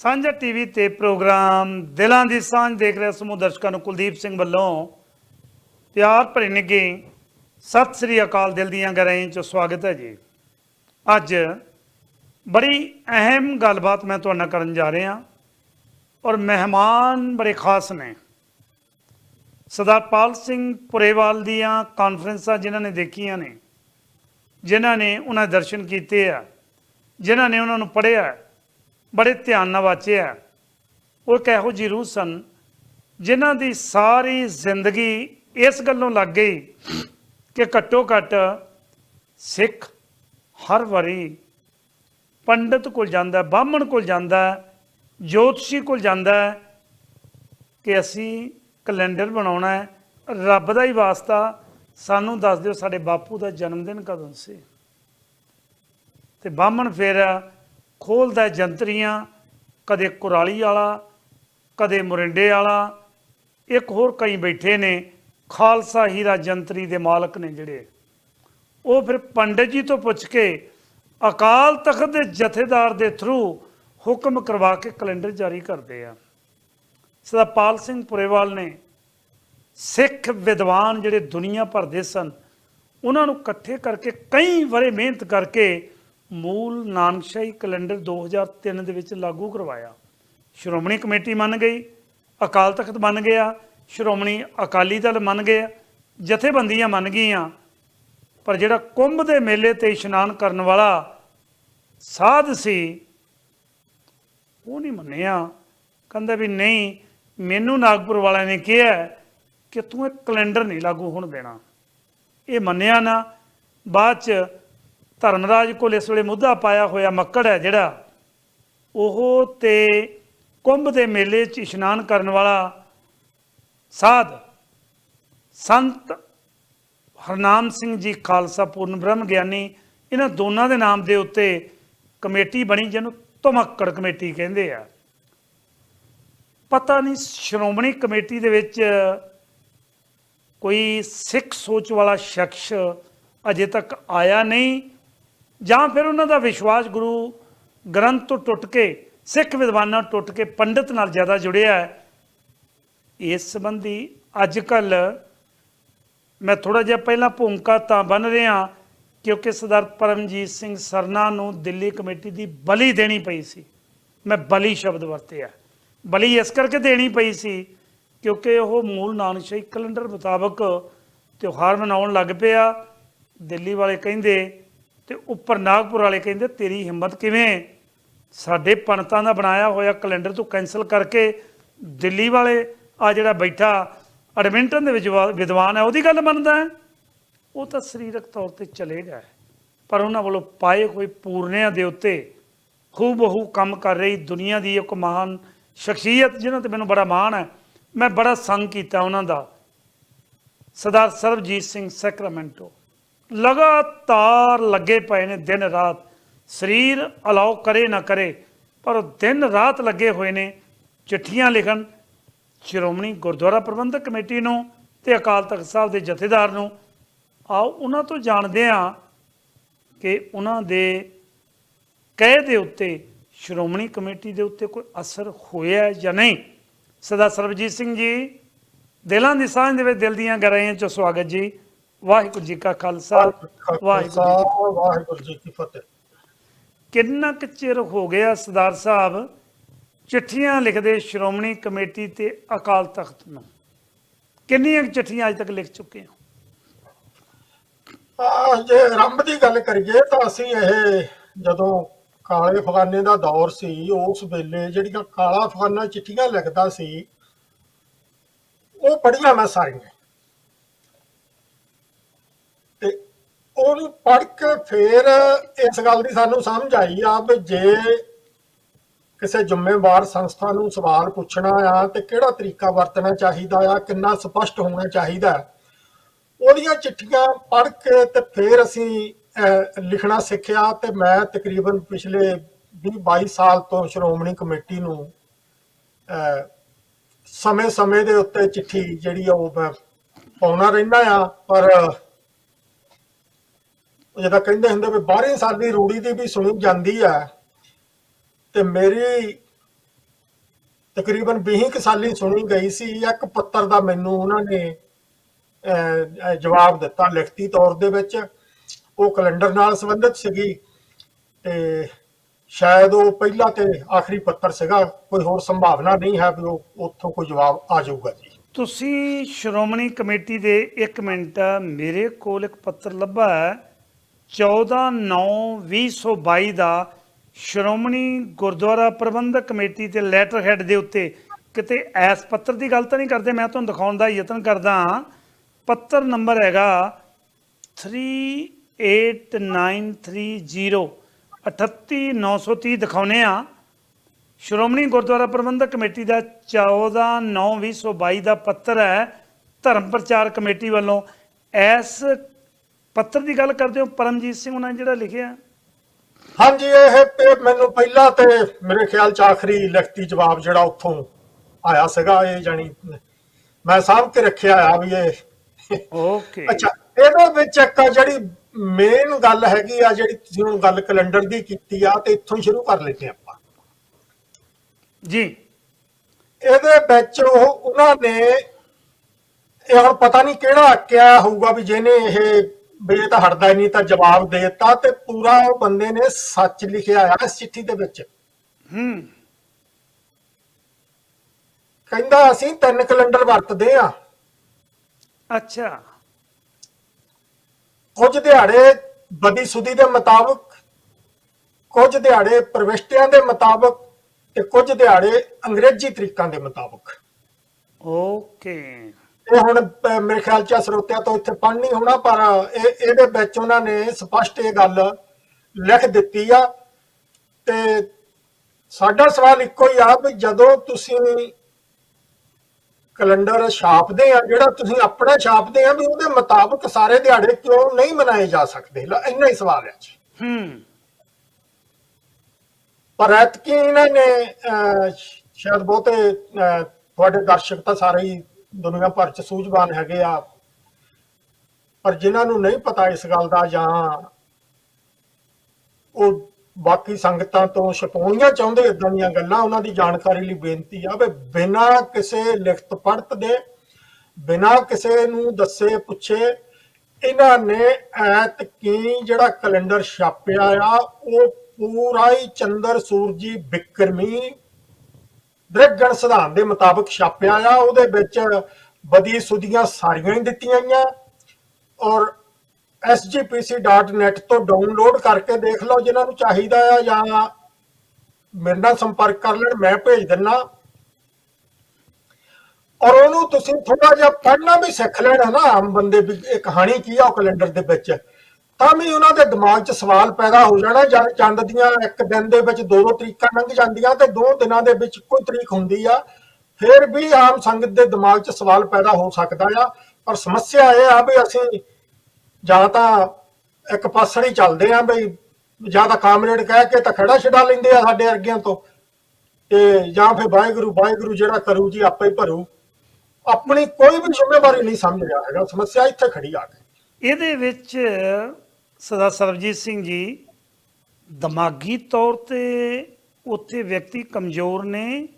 ਸਾਂਝਾ ਟੀਵੀ ਤੇ ਪ੍ਰੋਗਰਾਮ ਦਿਲਾਂ ਦੀ ਸਾਂਝ ਦੇਖ ਰਹੇ ਸਮੂਹ ਦਰਸ਼ਕਾਂ ਨੂੰ ਕੁਲਦੀਪ ਸਿੰਘ ਵੱਲੋਂ ਪਿਆਰ ਭਰੀ ਨਿੱਘੀ ਸਤਿ ਸ੍ਰੀ ਅਕਾਲ ਦਿਲ ਦੀਆਂ ਗਹਿਰਾਈਆਂ ਚ ਸਵਾਗਤ ਹੈ ਜੀ। ਅੱਜ ਬੜੀ ਅਹਿਮ ਗੱਲਬਾਤ ਮੈਂ ਤੁਹਾਡੇ ਨਾਲ ਕਰਨ ਜਾ ਰਿਹਾ ਔਰ ਮਹਿਮਾਨ ਬੜੇ ਖਾਸ ਨੇ। ਸਰਦਾਰਪਾਲ ਸਿੰਘ ਪੁਰੇਵਾਲ ਦੀਆਂ ਕਾਨਫਰੰਸਾਂ ਜਿਨ੍ਹਾਂ ਨੇ ਦੇਖੀਆਂ ਨੇ, ਜਿਨ੍ਹਾਂ ਨੇ ਉਹਨਾਂ ਦਰਸ਼ਨ ਕੀਤੇ ਆ, ਜਿਨ੍ਹਾਂ ਨੇ ਉਹਨਾਂ ਨੂੰ ਪੜ੍ਹਿਆ ਬੜੇ ਧਿਆਨ ਨਾਲ ਵਾਚਿਆ। ਉਹ ਇੱਕ ਇਹੋ ਜਿਹੀ ਰੂਹ ਸਨ, ਜਿਨ੍ਹਾਂ ਦੀ ਸਾਰੀ ਜ਼ਿੰਦਗੀ ਇਸ ਗੱਲੋਂ ਲੱਗ ਗਈ ਕਿ ਘੱਟੋ ਘੱਟ ਸਿੱਖ ਹਰ ਵਾਰੀ ਪੰਡਤ ਕੋਲ ਜਾਂਦਾ ਬਾਹਮਣ ਕੋਲ ਜਾਂਦਾ ਜੋਤਸ਼ੀ ਕੋਲ ਜਾਂਦਾ ਕਿ ਅਸੀਂ ਕੈਲੰਡਰ ਬਣਾਉਣਾ ਹੈ, ਰੱਬ ਦਾ ਹੀ ਵਾਸਤਾ ਸਾਨੂੰ ਦੱਸ ਦਿਓ ਸਾਡੇ ਬਾਪੂ ਦਾ ਜਨਮ ਦਿਨ ਕਦੋਂ ਸੀ। ਤੇ ਬਾਹਮਣ ਫਿਰ ਖੋਲਦਾ ਜੰਤਰੀਆਂ, ਕਦੇ ਕੁਰਾਲੀ ਵਾਲਾ, ਕਦੇ ਮੁਰਿੰਡੇ ਵਾਲਾ। ਇੱਕ ਹੋਰ ਕਈ ਬੈਠੇ ਨੇ, ਖਾਲਸਾ ਹੀਰਾ ਜੰਤਰੀ ਦੇ ਮਾਲਕ ਨੇ ਜਿਹੜੇ। ਉਹ ਫਿਰ ਪੰਡਤ ਜੀ ਤੋਂ ਪੁੱਛ ਕੇ ਅਕਾਲ ਤਖਤ ਦੇ ਜਥੇਦਾਰ ਦੇ ਥਰੂ ਹੁਕਮ ਕਰਵਾ ਕੇ ਕੈਲੰਡਰ ਜਾਰੀ ਕਰਦੇ ਆ। ਸਦਾ ਸਿੰਘ ਪੁਰੇਵਾਲ ਨੇ ਸਿੱਖ ਵਿਦਵਾਨ ਜਿਹੜੇ ਦੁਨੀਆ ਭਰ ਦੇ ਸਨ, ਉਹਨਾਂ ਨੂੰ ਇਕੱਠੇ ਕਰਕੇ ਕਈ ਵਰੇ ਮਿਹਨਤ ਕਰਕੇ ਮੂਲ ਨਾਨਕਸ਼ਾਹੀ ਕੈਲੰਡਰ 2003 ਦੇ ਵਿੱਚ ਲਾਗੂ ਕਰਵਾਇਆ। ਸ਼੍ਰੋਮਣੀ ਕਮੇਟੀ ਮੰਨ ਗਈ, ਅਕਾਲ ਤਖਤ ਮੰਨ ਗਿਆ, ਸ਼੍ਰੋਮਣੀ ਅਕਾਲੀ ਦਲ ਮੰਨ ਗਏ ਜਥੇਬੰਦੀਆਂ ਮੰਨ ਗਈਆਂ। ਪਰ ਜਿਹੜਾ ਕੁੰਭ ਦੇ ਮੇਲੇ ਤੇ ਇਸ਼ਨਾਨ ਕਰਨ ਵਾਲਾ ਸਾਧ ਸੀ, ਉਹ ਨਹੀਂ ਮੰਨਿਆ। ਕਹਿੰਦਾ ਵੀ ਨਹੀਂ, ਮੈਨੂੰ ਨਾਗਪੁਰ ਵਾਲਿਆਂ ਨੇ ਕਿਹਾ ਕਿ ਤੂੰ ਇਹ ਕੈਲੰਡਰ ਨਹੀਂ ਲਾਗੂ ਹੋਣ ਦੇਣਾ। ਇਹ ਮੰਨਿਆ ਨਾ। ਬਾਅਦ ਚ ਧਰਮਰਾਜ ਕੋਲ ਇਸ ਵੇਲੇ ਮੁੱਦਾ ਪਾਇਆ ਹੋਇਆ ਮੱਕੜ ਹੈ ਜਿਹੜਾ ਉਹ ਤੇ ਕੁੰਭ ਦੇ ਮੇਲੇ 'ਚ ਇਸ਼ਨਾਨ ਕਰਨ ਵਾਲਾ ਸਾਧ ਸੰਤ ਹਰਨਾਮ ਸਿੰਘ ਜੀ ਖਾਲਸਾ ਪੂਰਨ ਬ੍ਰਹਮ ਗਿਆਨੀ, ਇਹਨਾਂ ਦੋਨਾਂ ਦੇ ਨਾਮ ਦੇ ਉੱਤੇ ਕਮੇਟੀ ਬਣੀ, ਜਿਹਨੂੰ ਧਮੱਕੜ ਕਮੇਟੀ ਕਹਿੰਦੇ ਆ। ਪਤਾ ਨਹੀਂ ਸ਼੍ਰੋਮਣੀ ਕਮੇਟੀ ਦੇ ਵਿੱਚ ਕੋਈ ਸਿੱਖ ਸੋਚ ਵਾਲਾ ਸ਼ਖਸ ਅਜੇ ਤੱਕ ਆਇਆ ਨਹੀਂ। ਜਾਂ ਫਿਰ ਉਹਨਾਂ ਦਾ ਵਿਸ਼ਵਾਸ ਗੁਰੂ ਗ੍ਰੰਥ ਤੋਂ ਟੁੱਟ ਕੇ, ਸਿੱਖ ਵਿਦਵਾਨਾਂ ਟੁੱਟ ਕੇ ਪੰਡਤ ਨਾਲ ਜ਼ਿਆਦਾ ਜੁੜਿਆ ਹੈ। ਇਸ ਸੰਬੰਧੀ ਅੱਜ ਕੱਲ ਮੈਂ ਥੋੜਾ ਜਿਹਾ ਪਹਿਲਾਂ ਭੂਮਿਕਾ ਤਾਂ ਬਣ ਰਿਹਾ ਕਿਉਂਕਿ ਸਰਦਾਰ ਪਰਮਜੀਤ ਸਿੰਘ ਸਰਨਾ ਨੂੰ ਦਿੱਲੀ ਕਮੇਟੀ ਦੀ ਬਲੀ ਦੇਣੀ ਪਈ ਸੀ। ਮੈਂ ਬਲੀ ਸ਼ਬਦ ਵਰਤਿਆ। ਬਲੀ ਇਸ ਕਰਕੇ ਦੇਣੀ ਪਈ ਸੀ ਕਿਉਂਕਿ ਉਹ ਮੂਲ ਨਾਨਕਸ਼ਾਹੀ ਕੈਲੰਡਰ ਮੁਤਾਬਕ ਤਿਉਹਾਰ ਮਨਾਉਣ ਲੱਗ ਪਿਆ। ਦਿੱਲੀ ਵਾਲੇ ਕਹਿੰਦੇ ਤੇ ਉੱਪਰ ਨਾਗਪੁਰ ਵਾਲੇ ਕਹਿੰਦੇ, ਤੇਰੀ ਹਿੰਮਤ ਕਿਵੇਂ? ਸਾਡੇ ਪੰਡਤਾਂ ਦਾ ਬਣਾਇਆ ਹੋਇਆ ਕੈਲੰਡਰ ਤੂੰ ਕੈਨਸਲ ਕਰਕੇ ਦਿੱਲੀ ਵਾਲੇ ਆ ਜਿਹੜਾ ਬੈਠਾ, ਐਡਮਿੰਟਨ ਦੇ ਵਿੱਚ ਵਿਦਵਾਨ ਹੈ, ਉਹਦੀ ਗੱਲ ਮੰਨਦਾ ਹੈ? ਉਹ ਤਾਂ ਸਰੀਰਕ ਤੌਰ ਤੇ ਚਲੇਗਾ ਹੈ। ਪਰ ਉਹਨਾਂ ਵੱਲੋਂ ਪਾਏ ਹੋਏ ਪੂਰਨਿਆਂ ਦੇ ਉੱਤੇ ਹੂਬਹੂ ਕੰਮ ਕਰ ਰਹੀ ਦੁਨੀਆ ਦੀ ਇੱਕ ਮਹਾਨ ਸ਼ਖਸੀਅਤ, ਜਿਨ੍ਹਾਂ ਤੇ ਮੈਨੂੰ ਬੜਾ ਮਾਣ ਹੈ, ਮੈਂ ਬੜਾ ਸੰਗ ਕੀਤਾ ਉਹਨਾਂ ਦਾ। ਸਰਦਾਰ ਸਰਬਜੀਤ ਸਿੰਘ ਸੈਕਰਾਮੈਂਟੋ। ਲਗਾਤਾਰ ਲੱਗੇ ਪਏ ਨੇ ਦਿਨ ਰਾਤ। ਸਰੀਰ ਅਲਾਉ ਕਰੇ ਨਾ ਕਰੇ, ਪਰ ਉਹ ਦਿਨ ਰਾਤ ਲੱਗੇ ਹੋਏ ਨੇ, ਚਿੱਠੀਆਂ ਲਿਖਣ। ਸ਼੍ਰੋਮਣੀ ਗੁਰਦੁਆਰਾ ਪ੍ਰਬੰਧਕ ਕਮੇਟੀ ਨੂੰ ਤੇ ਅਕਾਲ ਤਖਤ ਸਾਹਿਬ ਦੇ ਜਥੇਦਾਰ ਨੂੰ, ਆਓ ਉਹਨਾਂ ਤੋਂ ਜਾਣਦੇ ਹਾਂ ਕਿ ਉਹਨਾਂ ਦੇ ਕਹਿ ਦੇ ਉੱਤੇ, ਸ਼੍ਰੋਮਣੀ ਕਮੇਟੀ ਦੇ ਉੱਤੇ ਕੋਈ ਅਸਰ ਹੋਇਆ ਜਾਂ ਨਹੀਂ? ਸਦਾ ਸਰਬਜੀਤ ਸਿੰਘ ਜੀ, ਦਿਲਾਂ ਦੀ ਸਾਂਝ ਦੇ ਵਿੱਚ ਦਿਲ ਦੀਆਂ ਗਹਿਰਾਈਆਂ ਚ ਸਵਾਗਤ ਜੀ। ਵਾਹਿਗੁਰੂ ਜੀ ਕਾ ਖਾਲਸਾ ਵਾਹਿਗੁਰੂ ਜੀ ਕੀ- ਵਾਹਿਗੁਰੂ ਜੀ ਕੀ ਫਤਿਹ। ਕਿੰਨਾ ਕੁ ਚਿਰ ਹੋ ਗਿਆ ਸਰਦਾਰ ਸਾਹਿਬ ਚਿੱਠੀਆਂ ਲਿਖਦੇ ਸ਼੍ਰੋਮਣੀ ਕਮੇਟੀ ਤੇ ਅਕਾਲ ਤਖਤ ਨੂੰ? ਕਿੰਨੀਆਂ ਚਿੱਠੀਆਂ ਅਜ ਤੱਕ ਲਿਖ ਚੁੱਕੇ ਹੋ? ਜੇ ਆਰੰਭ ਦੀ ਗੱਲ ਕਰੀਏ ਤਾਂ ਅਸੀਂ ਇਹ ਜਦੋਂ ਕਾਲੇ ਅਫਗਾਨੇ ਦਾ ਦੌਰ ਸੀ ਉਸ ਵੇਲੇ ਜਿਹੜੀਆਂ ਕਾਲਾ ਅਫਗਾਨਾ ਚਿੱਠੀਆਂ ਲਿਖਦਾ ਸੀ ਉਹ ਪੜ੍ਹੀਆਂ ਮੈਂ ਸਾਰੀਆਂ। ਉਹਨੂੰ ਪੜ੍ਹ ਕੇ ਫੇਰ ਇਸ ਗੱਲ ਦੀ ਸਾਨੂੰ ਸਮਝ ਆਈ ਆ ਵੀ ਜੇ ਕਿਸੇ ਜ਼ਿੰਮੇਵਾਰ ਸੰਸਥਾ ਨੂੰ ਸਵਾਲ ਪੁੱਛਣਾ ਆ ਤੇ ਕਿਹੜਾ ਤਰੀਕਾ ਵਰਤਣਾ ਚਾਹੀਦਾ ਆ ਕਿੰਨਾ ਸਪਸ਼ਟ ਹੋਣਾ ਚਾਹੀਦਾ ਉਹਦੀਆਂ ਚਿੱਠੀਆਂ ਪੜ੍ਹ ਕੇ ਤੇ ਫੇਰ ਅਸੀਂ ਅਹ, ਲਿਖਣਾ ਸਿੱਖਿਆ ਤੇ ਮੈਂ ਤਕਰੀਬਨ ਪਿਛਲੇ 20 22 ਸਾਲ ਤੋਂ ਸ਼੍ਰੋਮਣੀ ਕਮੇਟੀ ਨੂੰ ਸਮੇਂ-ਸਮੇਂ ਦੇ ਉੱਤੇ ਚਿੱਠੀ ਜਿਹੜੀ ਆ ਉਹ ਮੈਂ ਪਾਉਣਾ ਰਹਿੰਦਾ ਆ ਪਰ ਉਹ ਜਿਹਦਾ ਕਹਿੰਦੇ ਹੁੰਦੇ ਵੀ 12 ਸਾਲ ਰੂੜੀ ਦੀ ਵੀ ਸੁਣੀ ਜਾਂਦੀ ਆ ਤੇ ਮੇਰੀ ਤਕਰੀਬਨ 20 ਸਾਲੀ ਸੁਣੀ ਗਈ ਸੀ, ਇੱਕ ਪੱਤਰ ਦਾ ਮੈਨੂੰ ਉਹਨਾਂ ਨੇ ਜਵਾਬ ਦਿੱਤਾ ਲਿਖਤੀ ਤੌਰ ਦੇ ਵਿੱਚ। ਉਹ ਕੈਲੰਡਰ ਨਾਲ ਸੰਬੰਧਿਤ ਸੀਗੀ ਤੇ ਸ਼ਾਇਦ ਉਹ ਪਹਿਲਾ ਤੇ ਆਖਰੀ ਪੱਤਰ ਸੀਗਾ, ਕੋਈ ਹੋਰ ਸੰਭਾਵਨਾ ਨਹੀਂ ਹੈ ਵੀ ਉਹ ਉੱਥੋਂ ਕੋਈ ਜਵਾਬ ਆ ਜਾਊਗਾ ਜੀ। ਤੁਸੀਂ ਸ਼੍ਰੋਮਣੀ ਕਮੇਟੀ ਦੇ 1 ਮਿੰਟ, ਮੇਰੇ ਕੋਲ ਇੱਕ ਪੱਤਰ ਲੱਭਾ ਹੈ। 14/9/2022 ਦਾ ਸ਼੍ਰੋਮਣੀ ਗੁਰਦੁਆਰਾ ਪ੍ਰਬੰਧਕ ਕਮੇਟੀ ਤੇ ਲੈਟਰ ਹੈਡ ਦੇ ਉੱਤੇ ਕਿਤੇ ਐਸ ਪੱਤਰ ਦੀ ਗੱਲ ਤਾਂ ਨਹੀਂ ਕਰਦੇ, ਮੈਂ ਤੁਹਾਨੂੰ ਦਿਖਾਉਣ ਦਾ ਯਤਨ ਕਰਦਾ ਹਾਂ। ਪੱਤਰ ਨੰਬਰ ਹੈਗਾ 38930 38930 ਦਿਖਾਉਨੇ ਆ। ਸ਼੍ਰੋਮਣੀ ਗੁਰਦੁਆਰਾ ਪ੍ਰਬੰਧਕ ਕਮੇਟੀ ਦਾ 14/9/2022 ਦਾ ਪੱਤਰ ਹੈ ਧਰਮ ਪ੍ਰਚਾਰ ਕਮੇਟੀ ਵੱਲੋਂ। ਇਸ ਪੱਤਰ ਦੀ ਗੱਲ ਕਰਦੇ ਹੋ ਪਰਮਜੀਤ ਸਿੰਘ ਉਹਨਾਂ ਜਿਹੜਾ ਲਿਖਿਆ? ਹਾਂਜੀ ਇਹ ਤੇ ਮੈਨੂੰ ਪਹਿਲਾਂ ਤੇ ਮੇਰੇ ਖਿਆਲ ਚ ਆਖਰੀ ਲਿਖਤੀ ਜਵਾਬ ਜਿਹੜਾ ਉੱਥੋਂ ਆਇਆ ਸੀਗਾ ਇਹ ਜਾਨੀ ਮੈਂ ਸਾਂਭ ਕੇ ਰੱਖਿਆ ਆ ਵੀ ਇਹ। ਓਕੇ ਅੱਛਾ ਇਹਦੇ ਵਿੱਚ ਇੱਕ ਜਿਹੜੀ ਮੇਨ ਗੱਲ ਹੈਗੀ ਆ ਜਿਹੜੀ ਤੁਸੀਂ ਹੁਣ ਗੱਲ ਕੈਲੰਡਰ ਦੀ ਕੀਤੀ ਆ ਤੇ ਇੱਥੋਂ ਸ਼ੁਰੂ ਕਰ ਲੈਂਦੇ ਆਪਾਂ। ਜੀ। ਇਹਦੇ ਵਿੱਚ ਉਹ ਉਹਨਾਂ ਨੇ ਇਹ ਹੁਣ ਪਤਾ ਨਹੀਂ ਕਿਹੜਾ ਆਕਿਆ ਹੋਊਗਾ ਵੀ ਜਿਹਨੇ ਇਹ ਵੀ ਇਹ ਤਾਂ ਹਟਦਾ ਹੀ ਨਹੀਂ ਤਾਂ ਜਵਾਬ ਦੇ ਦਿੱਤਾ ਤੇ ਪੂਰਾ ਉਹ ਬੰਦੇ ਨੇ ਸੱਚ ਲਿਖਿਆ ਆ ਇਸ ਚਿੱਠੀ ਦੇ ਵਿੱਚ। ਹੂੰ। ਕਹਿੰਦਾ ਅਸੀਂ ਤਿੰਨ ਕੈਲੰਡਰ ਵਰਤਦੇ ਆ ਅੱਛਾ। ਕੁਝ ਦਿਹਾੜੇ ਬਦੀ ਸੁਦੀ ਦੇ ਮੁਤਾਬਕ ਕੁਝ ਦਿਹਾੜੇ ਪ੍ਰਵਿਸ਼ਟਿਆਂ ਦੇ ਮੁਤਾਬਕ ਤੇ ਕੁਝ ਦਿਹਾੜੇ ਅੰਗਰੇਜ਼ੀ ਤਰੀਕਾਂ ਦੇ ਮੁਤਾਬਕ। ਓਕੇ। ਇਹ ਹੁਣ ਮੇਰੇ ਖਿਆਲ ਚ ਸਰੋਤਿਆਂ ਤੋਂ ਇੱਥੇ ਪੜ੍ਹ ਨਹੀਂ ਹੋਣਾ ਪਰ ਇਹ ਇਹਦੇ ਵਿੱਚ ਉਹਨਾਂ ਨੇ ਸਪਸ਼ਟ ਇਹ ਗੱਲ ਲਿਖ ਦਿੱਤੀ ਆ। ਤੇ ਸਾਡਾ ਸਵਾਲ ਇੱਕੋ ਹੀ ਆ ਵੀ ਜਦੋਂ ਤੁਸੀਂ ਕੈਲੰਡਰ ਛਾਪਦੇ ਆ ਜਿਹੜਾ ਤੁਸੀਂ ਆਪਣਾ ਛਾਪਦੇ ਆ ਵੀ ਉਹਦੇ ਮੁਤਾਬਕ ਸਾਰੇ ਦਿਹਾੜੇ ਕਿਉਂ ਨਹੀਂ ਮਨਾਏ ਜਾ ਸਕਦੇ? ਲ- ਇੰਨਾ ਹੀ ਸਵਾਲ ਹੈ ਜੀ। ਹੂੰ। ਪਰ ਐਤਕੀ ਇਹਨਾਂ ਨੇ ਸ਼ਾਇਦ ਬਹੁਤੇ ਤੁਹਾਡੇ ਦਰਸ਼ਕ ਤਾਂ ਸਾਰੇ ਹੀ ਦੁਨੀਆ ਭਰ ਚ ਸੂਝਵਾਨ ਹੈਗੇ ਆ। ਪਰ ਜਿਨ੍ਹਾਂ ਨੂੰ ਨਹੀਂ ਪਤਾ ਇਸ ਗੱਲ ਦਾ ਜਾਂ ਉਹ ਬਾਕੀ ਸੰਗਤਾਂ ਤੋਂ ਛਪਾਉਣੀਆਂ ਚਾਹੁੰਦੇ ਇਦਾਂ ਦੀਆਂ ਗੱਲਾਂ, ਉਹਨਾਂ ਦੀ ਜਾਣਕਾਰੀ ਲਈ ਬੇਨਤੀ ਆ ਵੀ ਬਿਨਾਂ ਕਿਸੇ ਲਿਖਤ ਪੜਤ ਦੇ, ਬਿਨਾਂ ਕਿਸੇ ਨੂੰ ਦੱਸੇ ਪੁੱਛੇ, ਇਹਨਾਂ ਨੇ ਐਤਕੀ ਜਿਹੜਾ ਕੈਲੰਡਰ ਛਾਪਿਆ ਆ, ਉਹ ਪੂਰਾ ਹੀ ਚੰਦਰ ਸੂਰਜੀ ਬਿਕਰਮੀ ਦ੍ਰਿਗਣ ਸਿਧਾਂਤ ਦੇ ਮੁਤਾਬਕ ਛਾਪਿਆ ਆ, ਉਹਦੇ ਵਿੱਚ ਬਦੀ ਸੁਦੀਆਂ ਸਾਰੀਆਂ ਹੀ ਦਿੱਤੀਆਂ ਗਈਆਂ। ਔਰ sgpc.net ਤੋਂ ਡਾਊਨਲੋਡ ਕਰਕੇ ਦੇਖ ਲਓ, ਜਿਨ੍ਹਾਂ ਨੂੰ ਚਾਹੀਦਾ ਆ ਜਾਂ ਮੇਰੇ ਨਾਲ ਸੰਪਰਕ ਕਰ ਲੈਣ, ਮੈਂ ਭੇਜ ਦਿੰਨਾ। ਔਰ ਉਹਨੂੰ ਤੁਸੀਂ ਥੋੜਾ ਜਿਹਾ ਪੜ੍ਹਨਾ ਵੀ ਸਿੱਖ ਲੈਣਾ ਨਾ, ਆਮ ਬੰਦੇ ਵੀ ਇਹ ਕਹਾਣੀ ਕੀ ਆ ਉਹ ਕੈਲੰਡਰ ਦੇ ਵਿੱਚ। ਤਾਂ ਵੀ ਉਹਨਾਂ ਦੇ ਦਿਮਾਗ 'ਚ ਸਵਾਲ ਪੈਦਾ ਹੋ ਜਾਣਾ ਜਦ ਚੰਦ ਦੀਆਂ ਇੱਕ ਦਿਨ ਦੇ ਵਿੱਚ ਦੋ ਦੋ ਤਰੀਕਾਂ ਲੰਘ ਜਾਂਦੀਆਂ ਤੇ ਦੋ ਦਿਨਾਂ ਦੇ ਵਿੱਚ ਕੋਈ ਤਰੀਕ ਹੁੰਦੀ ਆ। ਫਿਰ ਵੀ ਆਮ ਸੰਗਤ ਦੇ ਦਿਮਾਗ 'ਚ ਸਵਾਲ ਪੈਦਾ ਹੋ ਸਕਦਾ ਆ। ਪਰ ਸਮੱਸਿਆ ਇਹ ਆ ਵੀ ਅਸੀਂ ਜਾਂ ਤਾਂ ਇੱਕ ਪਾਸੜ ਹੀ ਚੱਲਦੇ ਆ ਬਈ ਜਾਂ ਤਾਂ ਕਾਮਰੇਡ ਕਹਿ ਕੇ ਤਾਂ ਖੜਾ ਛਡਾ ਲੈਂਦੇ ਆ ਸਾਡੇ ਅਰਗਿਆਂ ਤੋਂ। ਤੇ ਜਾਂ ਫਿਰ ਵਾਹਿਗੁਰੂ ਵਾਹਿਗੁਰੂ ਜਿਹੜਾ ਕਰੂ ਜੀ ਆਪੇ ਹੀ ਭਰੂ। ਆਪਣੀ ਕੋਈ ਵੀ ਜ਼ਿੰਮੇਵਾਰੀ ਨਹੀਂ ਸਮਝ ਰਿਹਾ। ਹੈਗਾ ਸਮੱਸਿਆ ਇੱਥੇ ਖੜੀ ਆ ਗਈ ਇਹਦੇ ਵਿੱਚ ਸਦਾ ਸਰਬਜੀਤ ਸਿੰਘ ਜੀ, ਦਿਮਾਗੀ ਤੌਰ ਤੇ ਉੱਥੇ ਵਿਅਕਤੀ ਕਮਜ਼ੋਰ ਨੇ